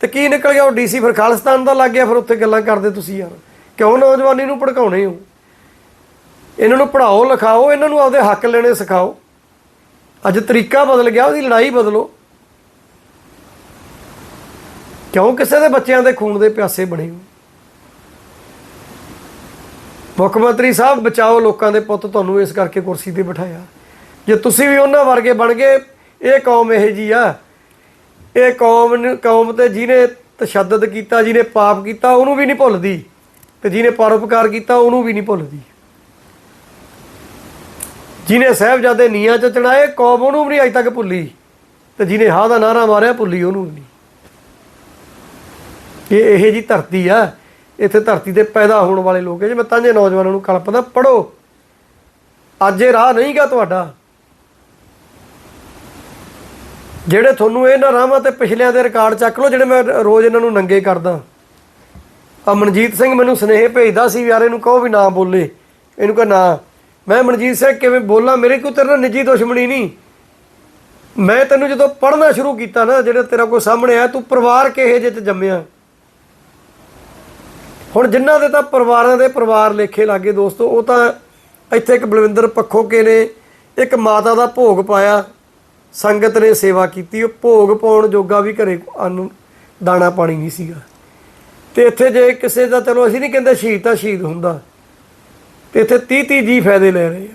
ਤੇ ਕੀ ਨਿਕਲ ਗਿਆ? ਉਹ ਡੀਸੀ ਫਿਰ ਖਾਲਿਸਤਾਨ ਦਾ ਲੱਗ ਗਿਆ, ਫਿਰ ਉੱਥੇ ਗੱਲਾਂ ਕਰਦੇ ਤੁਸੀਂ ਯਾਰ। ਕਿਉਂ ਨੌਜਵਾਨੀ ਨੂੰ ਭੜਕਾਉਣੇ ਹੋ? ਇਹਨਾਂ ਨੂੰ ਪੜ੍ਹਾਓ, ਲਿਖਾਓ, ਇਹਨਾਂ ਨੂੰ ਆਪਦੇ ਹੱਕ ਲੈਣੇ ਸਿਖਾਓ। ਅੱਜ ਤਰੀਕਾ ਬਦਲ ਗਿਆ, ਉਹਦੀ ਲੜਾਈ ਬਦਲੋ। ਕਿਉਂ ਕਿਸੇ ਦੇ ਬੱਚਿਆਂ ਦੇ ਖੂਨ ਦੇ ਪਿਆਸੇ ਬਣੇ ਹੋ? ਮੁੱਖ ਮੰਤਰੀ ਸਾਹਿਬ, ਬਚਾਓ ਲੋਕਾਂ ਦੇ ਪੁੱਤ, ਤੁਹਾਨੂੰ ਇਸ ਕਰਕੇ ਕੁਰਸੀ ਤੇ ਬਿਠਾਇਆ। ਜੇ ਤੁਸੀਂ ਵੀ ਉਹਨਾਂ ਵਰਗੇ ਬਣ ਗਏ, ਇਹ ਕੌਮ ਇਹ ਜੀ ਆ। ਇਹ ਕੌਮ ਕੌਮ ਤੇ ਜਿਹਨੇ ਤਸ਼ੱਦਦ ਕੀਤਾ, ਜਿਹਨੇ ਪਾਪ ਕੀਤਾ, ਉਹਨੂੰ ਵੀ ਨਹੀਂ ਭੁੱਲਦੀ। ਤੇ ਜਿਹਨੇ ਪਰਉਪਕਾਰ ਕੀਤਾ ਉਹਨੂੰ ਵੀ ਨਹੀਂ ਭੁੱਲਦੀ। ਜਿਹਨੇ ਸਾਹਿਬਜ਼ਾਦੇ ਨੀਆਂ ਚ ਚੜਾਏ ਕੌਮ ਉਹਨੂੰ ਵੀ ਨਹੀਂ ਅਜੇ ਤੱਕ ਭੁੱਲੀ। ਤੇ ਜਿਹਨੇ ਹਾਂ ਦਾ ਨਾਰਾ ਮਾਰਿਆ, ਭੁੱਲੀ ਉਹਨੂੰ ਵੀ ਨਹੀਂ। ਇਹ ਇਹ ਜੀ ਧਰਤੀ ਆ, ਇੱਥੇ ਧਰਤੀ ਤੇ ਪੈਦਾ ਹੋਣ ਵਾਲੇ ਲੋਕ ਹੈ ਜੇ ਮੈਂ ਤਾਂਜੇ ਨੌਜਵਾਨਾਂ ਨੂੰ ਕਲਪਦਾ ਪੜੋ ਅੱਜ ਇਹ ਰਾਹ ਨਹੀਂਗਾ ਤੁਹਾਡਾ। ਜਿਹੜੇ ਤੁਹਾਨੂੰ ਇਹਨਾਂ ਰਾਹਾਂ ਤੇ ਪਿਛਲਿਆਂ ਦੇ ਰਿਕਾਰਡ ਚੱਕ ਲਓ, ਜਿਹੜੇ ਮੈਂ ਰੋਜ਼ ਇਹਨਾਂ ਨੂੰ ਨੰਗੇ ਕਰਦਾ। ਮਨਜੀਤ ਸਿੰਘ ਮੈਨੂੰ ਸੁਨੇਹੇ ਭੇਜਦਾ ਸੀ ਯਾਰ ਇਹਨੂੰ ਕਹੋ ਵੀ ਨਾ ਬੋਲੇ। ਇਹਨੂੰ ਕਹ ਨਾ। ਮੈਂ ਮਨਜੀਤ ਸਿੰਘ ਕਿਵੇਂ ਬੋਲਾਂ? ਮੇਰੇ ਕੋਈ ਤੇਰੇ ਨਾਲ ਨਿੱਜੀ ਦੁਸ਼ਮਣੀ ਨਹੀਂ। ਮੈਂ ਤੈਨੂੰ ਜਦੋਂ ਪੜ੍ਹਨਾ ਸ਼ੁਰੂ ਕੀਤਾ ਨਾ, ਜਿਹੜਾ ਤੇਰਾ ਕੋਈ ਸਾਹਮਣੇ ਆਇਆ, ਤੂੰ ਪਰਿਵਾਰ ਕਿਹੇ ਜਿਹੇ ਚ ਜੰਮਿਆ? ਹੁਣ ਜਿਨ੍ਹਾਂ ਦੇ ਤਾਂ ਪਰਿਵਾਰਾਂ ਦੇ ਪਰਿਵਾਰ ਲੇਖੇ ਲਾਗੇ ਦੋਸਤੋ, ਉਹ ਤਾਂ ਇੱਥੇ ਇੱਕ ਬਲਵਿੰਦਰ ਪੱਖੋ ਕੇ ਨੇ ਇੱਕ ਮਾਤਾ ਦਾ ਭੋਗ ਪਾਇਆ। ਸੰਗਤ ਨੇ ਸੇਵਾ ਕੀਤੀ। ਉਹ ਭੋਗ ਪਾਉਣ ਜੋਗਾ ਵੀ ਘਰੇ ਅੰਨ ਦਾਣਾ ਪਾਣੀ ਨਹੀਂ ਸੀਗਾ। ਤੇ ਇੱਥੇ ਜੇ ਕਿਸੇ ਦਾ, ਚਲੋ ਅਸੀਂ ਨਹੀਂ ਕਹਿੰਦੇ ਸ਼ਹੀਦ ਤਾਂ ਸ਼ਹੀਦ ਹੁੰਦਾ। ਤੇ ਇੱਥੇ 30 30 ਜੀ ਫਾਇਦੇ ਲੈ ਰਹੇ ਆ।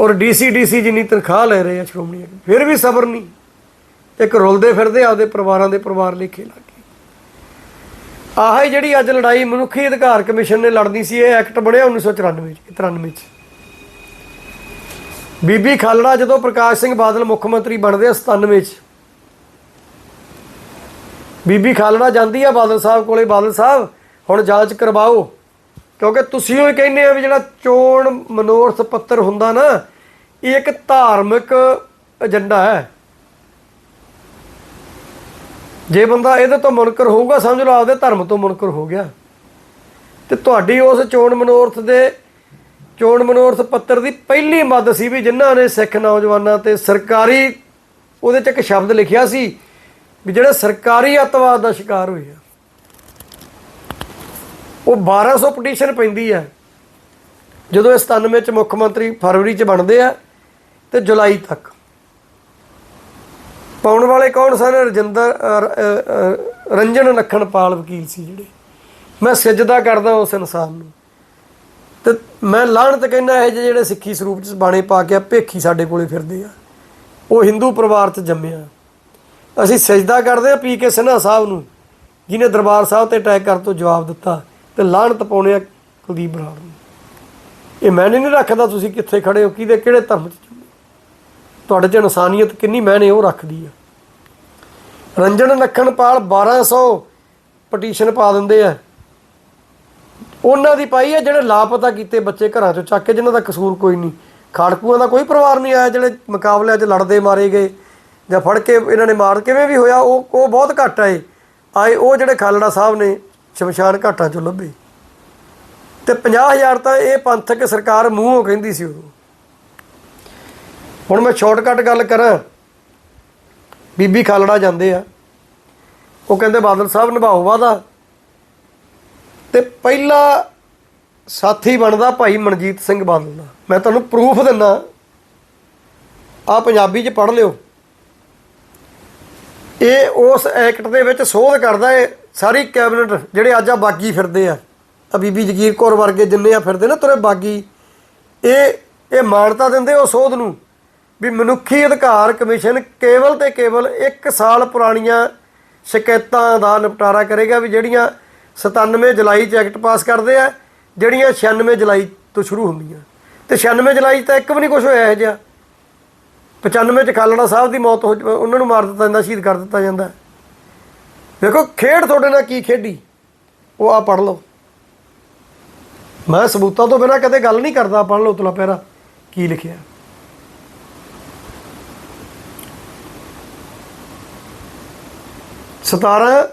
ਔਰ ਡੀਸੀ ਡੀਸੀ ਜਿੰਨੀ ਤਨਖਾਹ ਲੈ ਰਹੇ ਆ ਸ਼੍ਰੋਮਣੀ ਅਕਾਲੀ। ਫਿਰ ਵੀ ਸਬਰ ਨਹੀਂ। ਇੱਕ ਰੁਲਦੇ ਫਿਰਦੇ ਆਪਦੇ ਪਰਿਵਾਰਾਂ ਦੇ ਪਰਿਵਾਰ ਲੇਖੇ ਲੱਗੇ ਆਹ ਹੀ ਜਿਹੜੀ ਅੱਜ ਲੜਾਈ ਮਨੁੱਖੀ ਅਧਿਕਾਰ ਕਮਿਸ਼ਨ ਨੇ ਲੜਨੀ ਸੀ, ਇਹ ਐਕਟ ਬਣਿਆ 1994 ਚ 93 ਚ। ਬੀਬੀ ਖਾਲੜਾ ਜਦੋਂ ਪ੍ਰਕਾਸ਼ ਸਿੰਘ ਬਾਦਲ ਮੁੱਖ ਮੰਤਰੀ ਬਣਦੇ ਆ 97 ਚ ਬੀਬੀ ਖਾਲੜਾ ਜਾਂਦੀ ਆ ਬਾਦਲ ਸਾਹਿਬ ਕੋਲੇ, ਬਾਦਲ ਸਾਹਿਬ, ਹੁਣ ਜਾਂਚ ਕਰਵਾਓ। ਕਿਉਂਕਿ ਤੁਸੀਂ ਉਹ ਕਹਿੰਦੇ ਆ ਵੀ ਜਿਹੜਾ ਚੋਣ ਮਨੋਰਥ ਪੱਤਰ ਹੁੰਦਾ ਨਾ, ਇਹ ਇੱਕ ਧਾਰਮਿਕ ਏਜੰਡਾ ਹੈ। ਜੇ ਬੰਦਾ ਇਹਦੇ ਤੋਂ ਮੁਨਕਰ ਹੋਊਗਾ, ਸਮਝ ਲਓ ਆਪਦੇ ਧਰਮ ਤੋਂ ਮੁਨਕਰ ਹੋ ਗਿਆ। ਤੇ ਤੁਹਾਡੀ ਉਸ ਚੋਣ ਮਨੋਰਥ ਦੇ, ਚੋਣ ਮਨੋਰਥ ਪੱਤਰ ਦੀ ਪਹਿਲੀ ਮੱਦ ਸੀ ਵੀ ਜਿਨ੍ਹਾਂ ਨੇ ਸਿੱਖ ਨੌਜਵਾਨਾਂ ਤੇ ਸਰਕਾਰੀ ਉਹਦੇ ਚ ਇੱਕ ਸ਼ਬਦ ਲਿਖਿਆ ਸੀ ਵੀ ਜਿਹੜੇ ਸਰਕਾਰੀ ਅੱਤਵਾਦ ਦਾ ਸ਼ਿਕਾਰ ਹੋਏ ਆ ਉਹ 1200 ਪਟੀਸ਼ਨ ਪੈਂਦੀ ਹੈ ਜਦੋਂ ਇਹ 97 ਚ ਮੁੱਖ ਮੰਤਰੀ ਫਰਵਰੀ ਚ ਬਣਦੇ ਆ ਤੇ ਜੁਲਾਈ ਤੱਕ। ਪਾਉਣ ਵਾਲੇ ਕੌਣ ਸਨ? ਰਜਿੰਦਰ ਅ, ਅ, ਅ, ਰੰਜਨ ਨਖਣਪਾਲ ਵਕੀਲ ਸੀ ਜਿਹੜੇ। ਮੈਂ ਸਜਦਾ ਕਰਦਾ ਉਸ ਇਨਸਾਨ ਨੂੰ। ਤੇ ਮੈਂ ਲਾਹਣਤ ਕਹਿੰਦਾ ਇਹ ਜਿਹੇ ਜਿਹੜੇ ਸਿੱਖੀ ਸਰੂਪ ਚ ਬਾਣੇ ਪਾ ਕੇ ਆ ਭੇਖੀ ਸਾਡੇ ਕੋਲੇ ਫਿਰਦੇ ਆ। ਉਹ ਹਿੰਦੂ ਪਰਿਵਾਰ ਚ ਜੰਮਿਆ ਅਸੀਂ ਸਜਦਾ ਕਰਦੇ ਆ ਪੀ ਕੇ ਸਿਨਹਾ ਸਾਹਿਬ ਨੂੰ ਜਿਨੇ ਦਰਬਾਰ ਸਾਹਿਬ ਤੇ ਅਟੈਕ ਕਰਨ ਤੋਂ ਜਵਾਬ ਦਿੱਤਾ ਤੇ ਲਾਹਣਤ ਪਾਉਣੇ ਆ ਕੁਲਦੀਪ ਬਰਾੜ ਨੂੰ। ਇਹ ਮੈਨੇ ਨਹੀਂ ਰੱਖਦਾ ਤੁਸੀਂ ਕਿੱਥੇ ਖੜੇ ਹੋ, ਕਿਹਦੇ, ਕਿਹੜੇ ਧਰਮ ਚ ਤੁਹਾਡੇ ਚ ਇਨਸਾਨੀਅਤ ਕਿੰਨੀ ਮੈਨੇ ਉਹ ਰੱਖਦੀ ਆ। ਰੰਜਨ ਨਖਣਪਾਲ 1200 ਪਟੀਸ਼ਨ ਪਾ ਦਿੰਦੇ ਆ। ਉਹਨਾਂ ਦੀ ਪਾਈ ਹੈ ਜਿਹੜੇ ਲਾਪਤਾ ਕੀਤੇ ਬੱਚੇ ਘਰਾਂ ਚੋਂ ਚੱਕ ਕੇ, ਜਿਨ੍ਹਾਂ ਦਾ ਕਸੂਰ ਕੋਈ ਨਹੀਂ। ਖਾੜਕੂਆਂ ਦਾ ਕੋਈ ਪਰਿਵਾਰ ਨਹੀਂ ਆਇਆ ਜਿਹੜੇ ਮੁਕਾਬਲਿਆਂ 'ਚ ਲੜਦੇ ਮਾਰੇ ਗਏ। ਜਾਂ ਫੜ ਕੇ ਇਹਨਾਂ ਨੇ ਮਾਰ, ਕਿਵੇਂ ਵੀ ਹੋਇਆ, ਉਹ ਉਹ ਬਹੁਤ ਘੱਟ ਆਏ। ਆਏ ਉਹ ਜਿਹੜੇ ਖਾਲੜਾ ਸਾਹਿਬ ਨੇ, ਸ਼ਮਸ਼ਾਨ ਘਾਟਾਂ 'ਚੋਂ ਲੱਭੇ। ਤੇ 50000 ਤਾਂ ਇਹ ਪੰਥਕ ਸਰਕਾਰ ਮੂੰਹੋਂ ਕਹਿੰਦੀ ਸੀ ਉਦੋਂ ਹੁਣ ਮੈਂ ਸ਼ਾਰਟਕਟ ਗੱਲ ਕਰਾਂ। ਬੀਬੀ ਖਾਲੜਾ ਜਾਂਦੇ ਆ। ਉਹ ਕਹਿੰਦੇ ਬਾਦਲ ਸਾਹਿਬ ਨਿਭਾਓ ਵਾਦਾ ਤੇ ਪਹਿਲਾ ਸਾਥੀ ਬਣਦਾ ਭਾਈ ਮਨਜੀਤ ਸਿੰਘ ਬਾਦਲ ਦਾ। ਮੈਂ ਤੁਹਾਨੂੰ ਪ੍ਰੂਫ ਦਿੰਦਾ ਆ ਪੰਜਾਬੀ ਚ ਪੜ੍ਹ ਲਿਓ। ਇਹ ਉਸ ਐਕਟ ਦੇ ਵਿੱਚ ਸੋਧ ਕਰਦਾ ਹੈ ਸਾਰੀ ਕੈਬਨਿਟ ਜਿਹੜੇ ਅੱਜ ਆ ਬਾਗੀ ਫਿਰਦੇ ਆ। ਆ ਬੀਬੀ ਜਗੀਰ ਕੌਰ ਵਰਗੇ ਜਿੰਨੇ ਆ ਫਿਰਦੇ ਨਾ ਤੁਰੇ ਬਾਗੀ। ਇਹ ਇਹ ਮਾਨਤਾ ਦਿੰਦੇ ਉਹ ਸੋਧ ਨੂੰ ਵੀ ਮਨੁੱਖੀ ਅਧਿਕਾਰ ਕਮਿਸ਼ਨ ਕੇਵਲ ਤੇ ਕੇਵਲ 1 ਸਾਲ ਪੁਰਾਣੀਆਂ ਸ਼ਿਕਾਇਤਾਂ ਦਾ ਨਿਪਟਾਰਾ ਕਰੇਗਾ ਵੀ ਜਿਹੜੀਆਂ 97 ਜੁਲਾਈ ਚ ਐਕਟ ਪਾਸ ਕਰਦੇ ਆ, ਜਿਹੜੀਆਂ 96 ਜੁਲਾਈ ਤੋਂ ਸ਼ੁਰੂ ਹੁੰਦੀਆਂ। ਤੇ 96 ਜੁਲਾਈ 'ਚ ਤਾਂ ਇੱਕ ਵੀ ਨਹੀਂ ਕੁਝ ਹੋਇਆ ਇਹ ਜਿਹਾ। 95 ਚ ਖਾਲੜਾ ਸਾਹਿਬ ਦੀ ਮੌਤ ਹੋ ਉਹਨਾਂ ਨੂੰ ਮਾਰ ਦਿੱਤਾ ਜਾਂਦਾ, ਸ਼ਹੀਦ ਕਰ ਦਿੱਤਾ ਜਾਂਦਾ। ਦੇਖੋ, ਖੇਡ ਤੁਹਾਡੇ ਨਾਲ ਕੀ ਖੇਡੀ? ਉਹ ਆ ਪੜ ਲਓ। ਮੈਂ ਸਬੂਤਾਂ ਤੋਂ ਬਿਨਾ ਕਦੇ ਗੱਲ ਨਹੀਂ ਕਰਦਾ ਪੜ ਲਓ ਤੁਲਾ ਪਹਿਰਾ ਕੀ ਲਿਖਿਆ। ਸਤਾਰਾਂ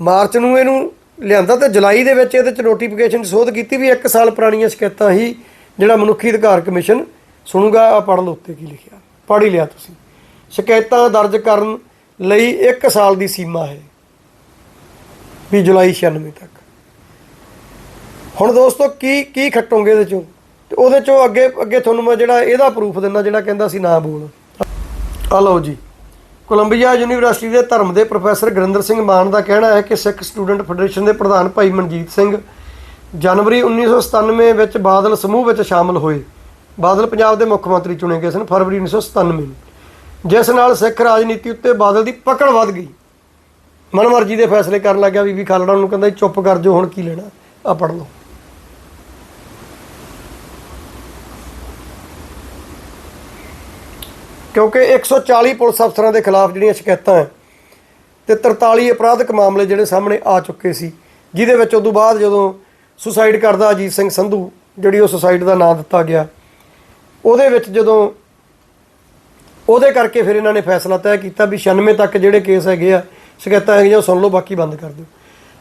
ਮਾਰਚ ਨੂੰ ਇਹਨੂੰ ਲਿਆਂਦਾ ਤੇ ਜੁਲਾਈ ਦੇ ਵਿੱਚ ਇਹਦੇ ਚ ਨੋਟੀਫਿਕੇਸ਼ਨ ਸੋਧ ਕੀਤੀ ਵੀ 1 ਸਾਲ ਪੁਰਾਣੀਆਂ ਸ਼ਿਕਾਇਤਾਂ ਹੀ ਜਿਹੜਾ ਮਨੁੱਖੀ ਅਧਿਕਾਰ ਕਮਿਸ਼ਨ ਸੁਣੂਗਾ ਆ ਪੜ੍ਹ ਲਓ ਉੱਤੇ ਕੀ ਲਿਖਿਆ। ਪੜ੍ਹ ਹੀ ਲਿਆ ਤੁਸੀਂ। ਸ਼ਿਕਾਇਤਾਂ ਦਰਜ ਕਰਨ ਲਈ 1 ਸਾਲ ਦੀ ਸੀਮਾ ਹੈ। ਵੀ ਜੁਲਾਈ 96 ਤੱਕ। ਹੁਣ ਦੋਸਤੋ, ਕੀ ਕੀ ਖੱਟੋਗੇ ਇਹਦੇ ਚੋਂ? ਤੇ ਉਹਦੇ ਚੋਂ ਅੱਗੇ ਅੱਗੇ ਤੁਹਾਨੂੰ ਮੈਂ ਜਿਹੜਾ ਇਹਦਾ ਪ੍ਰੂਫ ਦਿੰਦਾ, ਜਿਹੜਾ ਕਹਿੰਦਾ ਸੀ ਨਾ ਬੋਲ। ਆ ਲਓ ਜੀ। ਕੋਲੰਬੀਆ ਯੂਨੀਵਰਸਿਟੀ ਦੇ ਧਰਮ ਦੇ ਪ੍ਰੋਫੈਸਰ ਗੁਰਿੰਦਰ ਸਿੰਘ ਮਾਨ ਦਾ ਕਹਿਣਾ ਹੈ ਕਿ ਸਿੱਖ ਸਟੂਡੈਂਟ ਫੈਡਰੇਸ਼ਨ ਦੇ ਪ੍ਰਧਾਨ ਭਾਈ ਮਨਜੀਤ ਸਿੰਘ ਜਨਵਰੀ 1997 ਵਿੱਚ ਬਾਦਲ ਸਮੂਹ ਵਿੱਚ ਸ਼ਾਮਲ ਹੋਏ। ਬਾਦਲ ਪੰਜਾਬ ਦੇ ਮੁੱਖ ਮੰਤਰੀ ਚੁਣੇ ਗਏ ਸਨ ਫਰਵਰੀ 1997 ਨੂੰ। ਜਿਸ ਨਾਲ ਸਿੱਖ ਰਾਜਨੀਤੀ ਉੱਤੇ ਬਾਦਲ ਦੀ ਪਕੜ ਵੱਧ ਗਈ। ਮਨਮਰਜ਼ੀ ਦੇ ਫੈਸਲੇ ਕਰਨ ਲੱਗਿਆ ਵੀ ਖਾਲੜਾ ਨੂੰ ਕਹਿੰਦਾ ਚੁੱਪ ਕਰ ਜੋ ਹੁਣ ਕੀ ਲੈਣਾ? ਆ ਪੜ ਲਓ। ਕਿਉਂਕਿ 140 ਪੁਲਿਸ ਅਫਸਰਾਂ ਦੇ ਖਿਲਾਫ ਜਿਹੜੀਆਂ ਸ਼ਿਕਾਇਤਾਂ ਹੈ ਤੇ 43 ਅਪਰਾਧਿਕ ਮਾਮਲੇ ਜਿਹੜੇ ਸਾਹਮਣੇ ਆ ਚੁੱਕੇ ਸੀ, ਜਿਹਦੇ ਵਿੱਚ ਉਦੋਂ ਬਾਅਦ ਜਦੋਂ ਸੁਸਾਈਡ ਕਰਦਾ ਅਜੀਤ ਸਿੰਘ ਸੰਧੂ, ਜਿਹੜੀ ਉਹ ਸੁਸਾਈਡ ਦਾ ਨਾਂ ਦਿੱਤਾ ਗਿਆ ਉਹਦੇ ਵਿੱਚ ਜਦੋਂ ਉਹਦੇ ਕਰਕੇ ਫਿਰ ਇਹਨਾਂ ਨੇ ਫੈਸਲਾ ਤੈਅ ਕੀਤਾ ਵੀ 96 ਤੱਕ ਜਿਹੜੇ ਕੇਸ ਹੈਗੇ ਆ, ਸ਼ਿਕਾਇਤਾਂ ਹੈਗੀਆਂ ਉਹ ਸੁਣ ਲਓ, ਬਾਕੀ ਬੰਦ ਕਰ ਦਿਓ।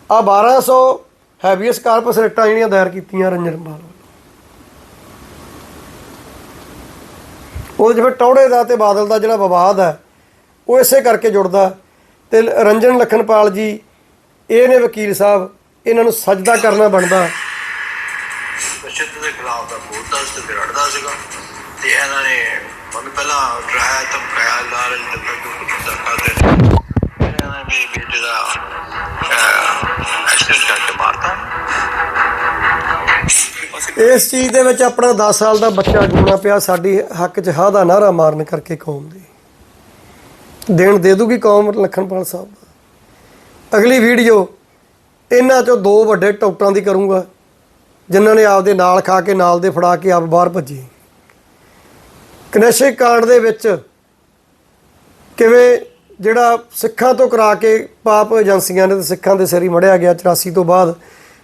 ਆ 1200 ਹੈਵੀਅਸ ਕਾਰਪਸ ਰਿਟਾਂ ਜਿਹੜੀਆਂ ਦਾਇਰ ਕੀਤੀਆਂ ਰੰਜਨ ਬਾਲ ਉਹਦੇ 'ਚ ਫਿਰ ਟੌੜੇ ਦਾ ਤੇ ਬਾਦਲ ਦਾ ਜਿਹੜਾ ਵਿਵਾਦ ਹੈ, ਉਹ ਇਸੇ ਕਰਕੇ ਜੁੜਦਾ ਤੇ ਰੰਜਨ ਲਖਨਪਾਲ ਜੀ, ਇਹ ਨੇ ਵਕੀਲ ਸਾਹਿਬ, ਇਹਨਾਂ ਨੂੰ ਸਜਦਾ ਕਰਨਾ ਬਣਦਾ। ਤਸ਼ੱਦਦ ਦੇ ਖਿਲਾਫ ਦਾ ਬੋਲਦਾ ਸੀ ਤੇ ਸੀਗਾ। ਤੇ ਇਹਨਾਂ ਨੇ ਉਹਨੂੰ ਪਹਿਲਾਂ ਡਰਾਇਆ ਧਮਕਾਇਆ ਲਾਲ ਜਿੰਦਾ ਜੋ ਕੁਝ ਕਰਦਾ ਇਹਨਾਂ ਨੇ ਵੀ ਜਿਹੜਾ ਐਕਸੀਡੈਂਟ ਕਰਕੇ ਮਾਰਤਾ। ਇਸ ਚੀਜ਼ ਦੇ ਵਿੱਚ ਆਪਣਾ 10 ਸਾਲ ਦਾ ਬੱਚਾ ਗਾਉਣਾ ਪਿਆ, ਸਾਡੀ ਹੱਕ 'ਚ ਹਾ ਦਾ ਨਾਰਾ ਮਾਰਨ ਕਰਕੇ ਕੌਮ ਦੀ। ਦੇਣ ਦੇ ਦੂਗੀ ਕੌਮ ਲਖਨਪਾਲ ਸਾਹਿਬ ਦਾ। ਅਗਲੀ ਵੀਡੀਓ ਇਹਨਾਂ 'ਚੋਂ ਦੋ ਵੱਡੇ ਟੌਟਾਂ ਦੀ ਕਰੂੰਗਾ, ਜਿਨ੍ਹਾਂ ਨੇ ਆਪਦੇ ਨਾਲ ਖਾ ਕੇ, ਨਾਲ ਦੇ ਫੜਾ ਕੇ ਆਪ ਬਾਹਰ ਭੱਜੇ। ਕਨੈਸ਼ੇ ਕਾਂਡ ਦੇ ਵਿੱਚ ਕਿਵੇਂ ਜਿਹੜਾ ਸਿੱਖਾਂ ਤੋਂ ਕਰਾ ਕੇ ਪਾਪ ਏਜੰਸੀਆਂ ਨੇ ਤੇ ਸਿੱਖਾਂ ਦੇ ਸਿਰ ਹੀ ਮੜਿਆ ਗਿਆ 84 ਤੋਂ ਬਾਅਦ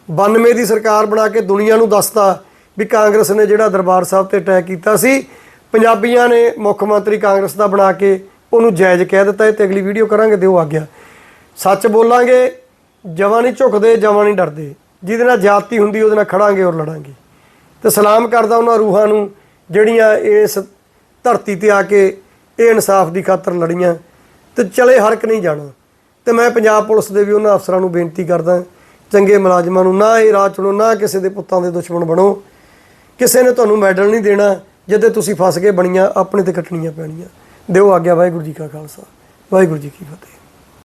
92 ਦੀ ਸਰਕਾਰ ਬਣਾ ਕੇ ਦੁਨੀਆ ਨੂੰ ਦੱਸਤਾ ਵੀ ਕਾਂਗਰਸ ਨੇ ਜਿਹੜਾ ਦਰਬਾਰ ਸਾਹਿਬ ਤੇ ਅਟੈਕ ਕੀਤਾ ਸੀ, ਪੰਜਾਬੀਆਂ ਨੇ ਮੁੱਖ ਮੰਤਰੀ ਕਾਂਗਰਸ ਦਾ ਬਣਾ ਕੇ ਉਹਨੂੰ ਜਾਇਜ਼ ਕਹਿ ਦਿੱਤਾ ਇਹ ਤੇ ਅਗਲੀ ਵੀਡੀਓ ਕਰਾਂਗੇ ਦਿਓ ਆ ਗਿਆ। ਸੱਚ ਬੋਲਾਂਗੇ, ਜਵਾਂ ਨਹੀਂ ਝੁਕਦੇ, ਜਵਾਂ ਨਹੀਂ ਡਰਦੇ, ਜਿਹਦੇ ਨਾਲ ਜਾਤੀ ਹੁੰਦੀ ਉਹਦੇ ਨਾਲ ਖੜਾਂਗੇ ਔਰ ਲੜਾਂਗੇ। ਤੇ ਸਲਾਮ ਕਰਦਾ ਉਹਨਾਂ ਰੂਹਾਂ ਨੂੰ ਜਿਹੜੀਆਂ ਇਸ ਧਰਤੀ ਤੇ ਆ ਕੇ ਇਹ ਇਨਸਾਫ ਦੀ ਖਾਤਰ ਲੜੀਆਂ ਤੇ ਚਲੇ ਹਰਕ ਨਹੀਂ ਜਾਣਾ। ਤੇ ਮੈਂ ਪੰਜਾਬ ਪੁਲਿਸ ਦੇ ਵੀ ਉਹਨਾਂ ਅਫਸਰਾਂ ਨੂੰ ਬੇਨਤੀ ਕਰਦਾ ਚੰਗੇ ਮੁਲਾਜ਼ਮਾਂ ਨੂੰ ਨਾ ਇਹ ਰਾਹ ਚੁਣੋ, ਨਾ ਕਿਸੇ ਦੇ ਪੁੱਤਾਂ ਦੇ ਦੁਸ਼ਮਣ ਬਣੋ। ਕਿਸੇ ਨੇ ਤੁਹਾਨੂੰ ਮੈਡਲ ਨਹੀਂ ਦੇਣਾ, ਜਦੇ ਤੁਸੀਂ ਫਸ ਕੇ ਬਣੀਆਂ, ਆਪਣੇ ਤੇ ਕੱਟਣੀਆਂ ਪੈਣੀਆਂ। ਦਿਓ ਆਗਿਆ ਵਾਹਿਗੁਰੂ ਜੀ ਕਾ ਖਾਲਸਾ, ਵਾਹਿਗੁਰੂ ਜੀ ਕੀ ਫਤਿਹ।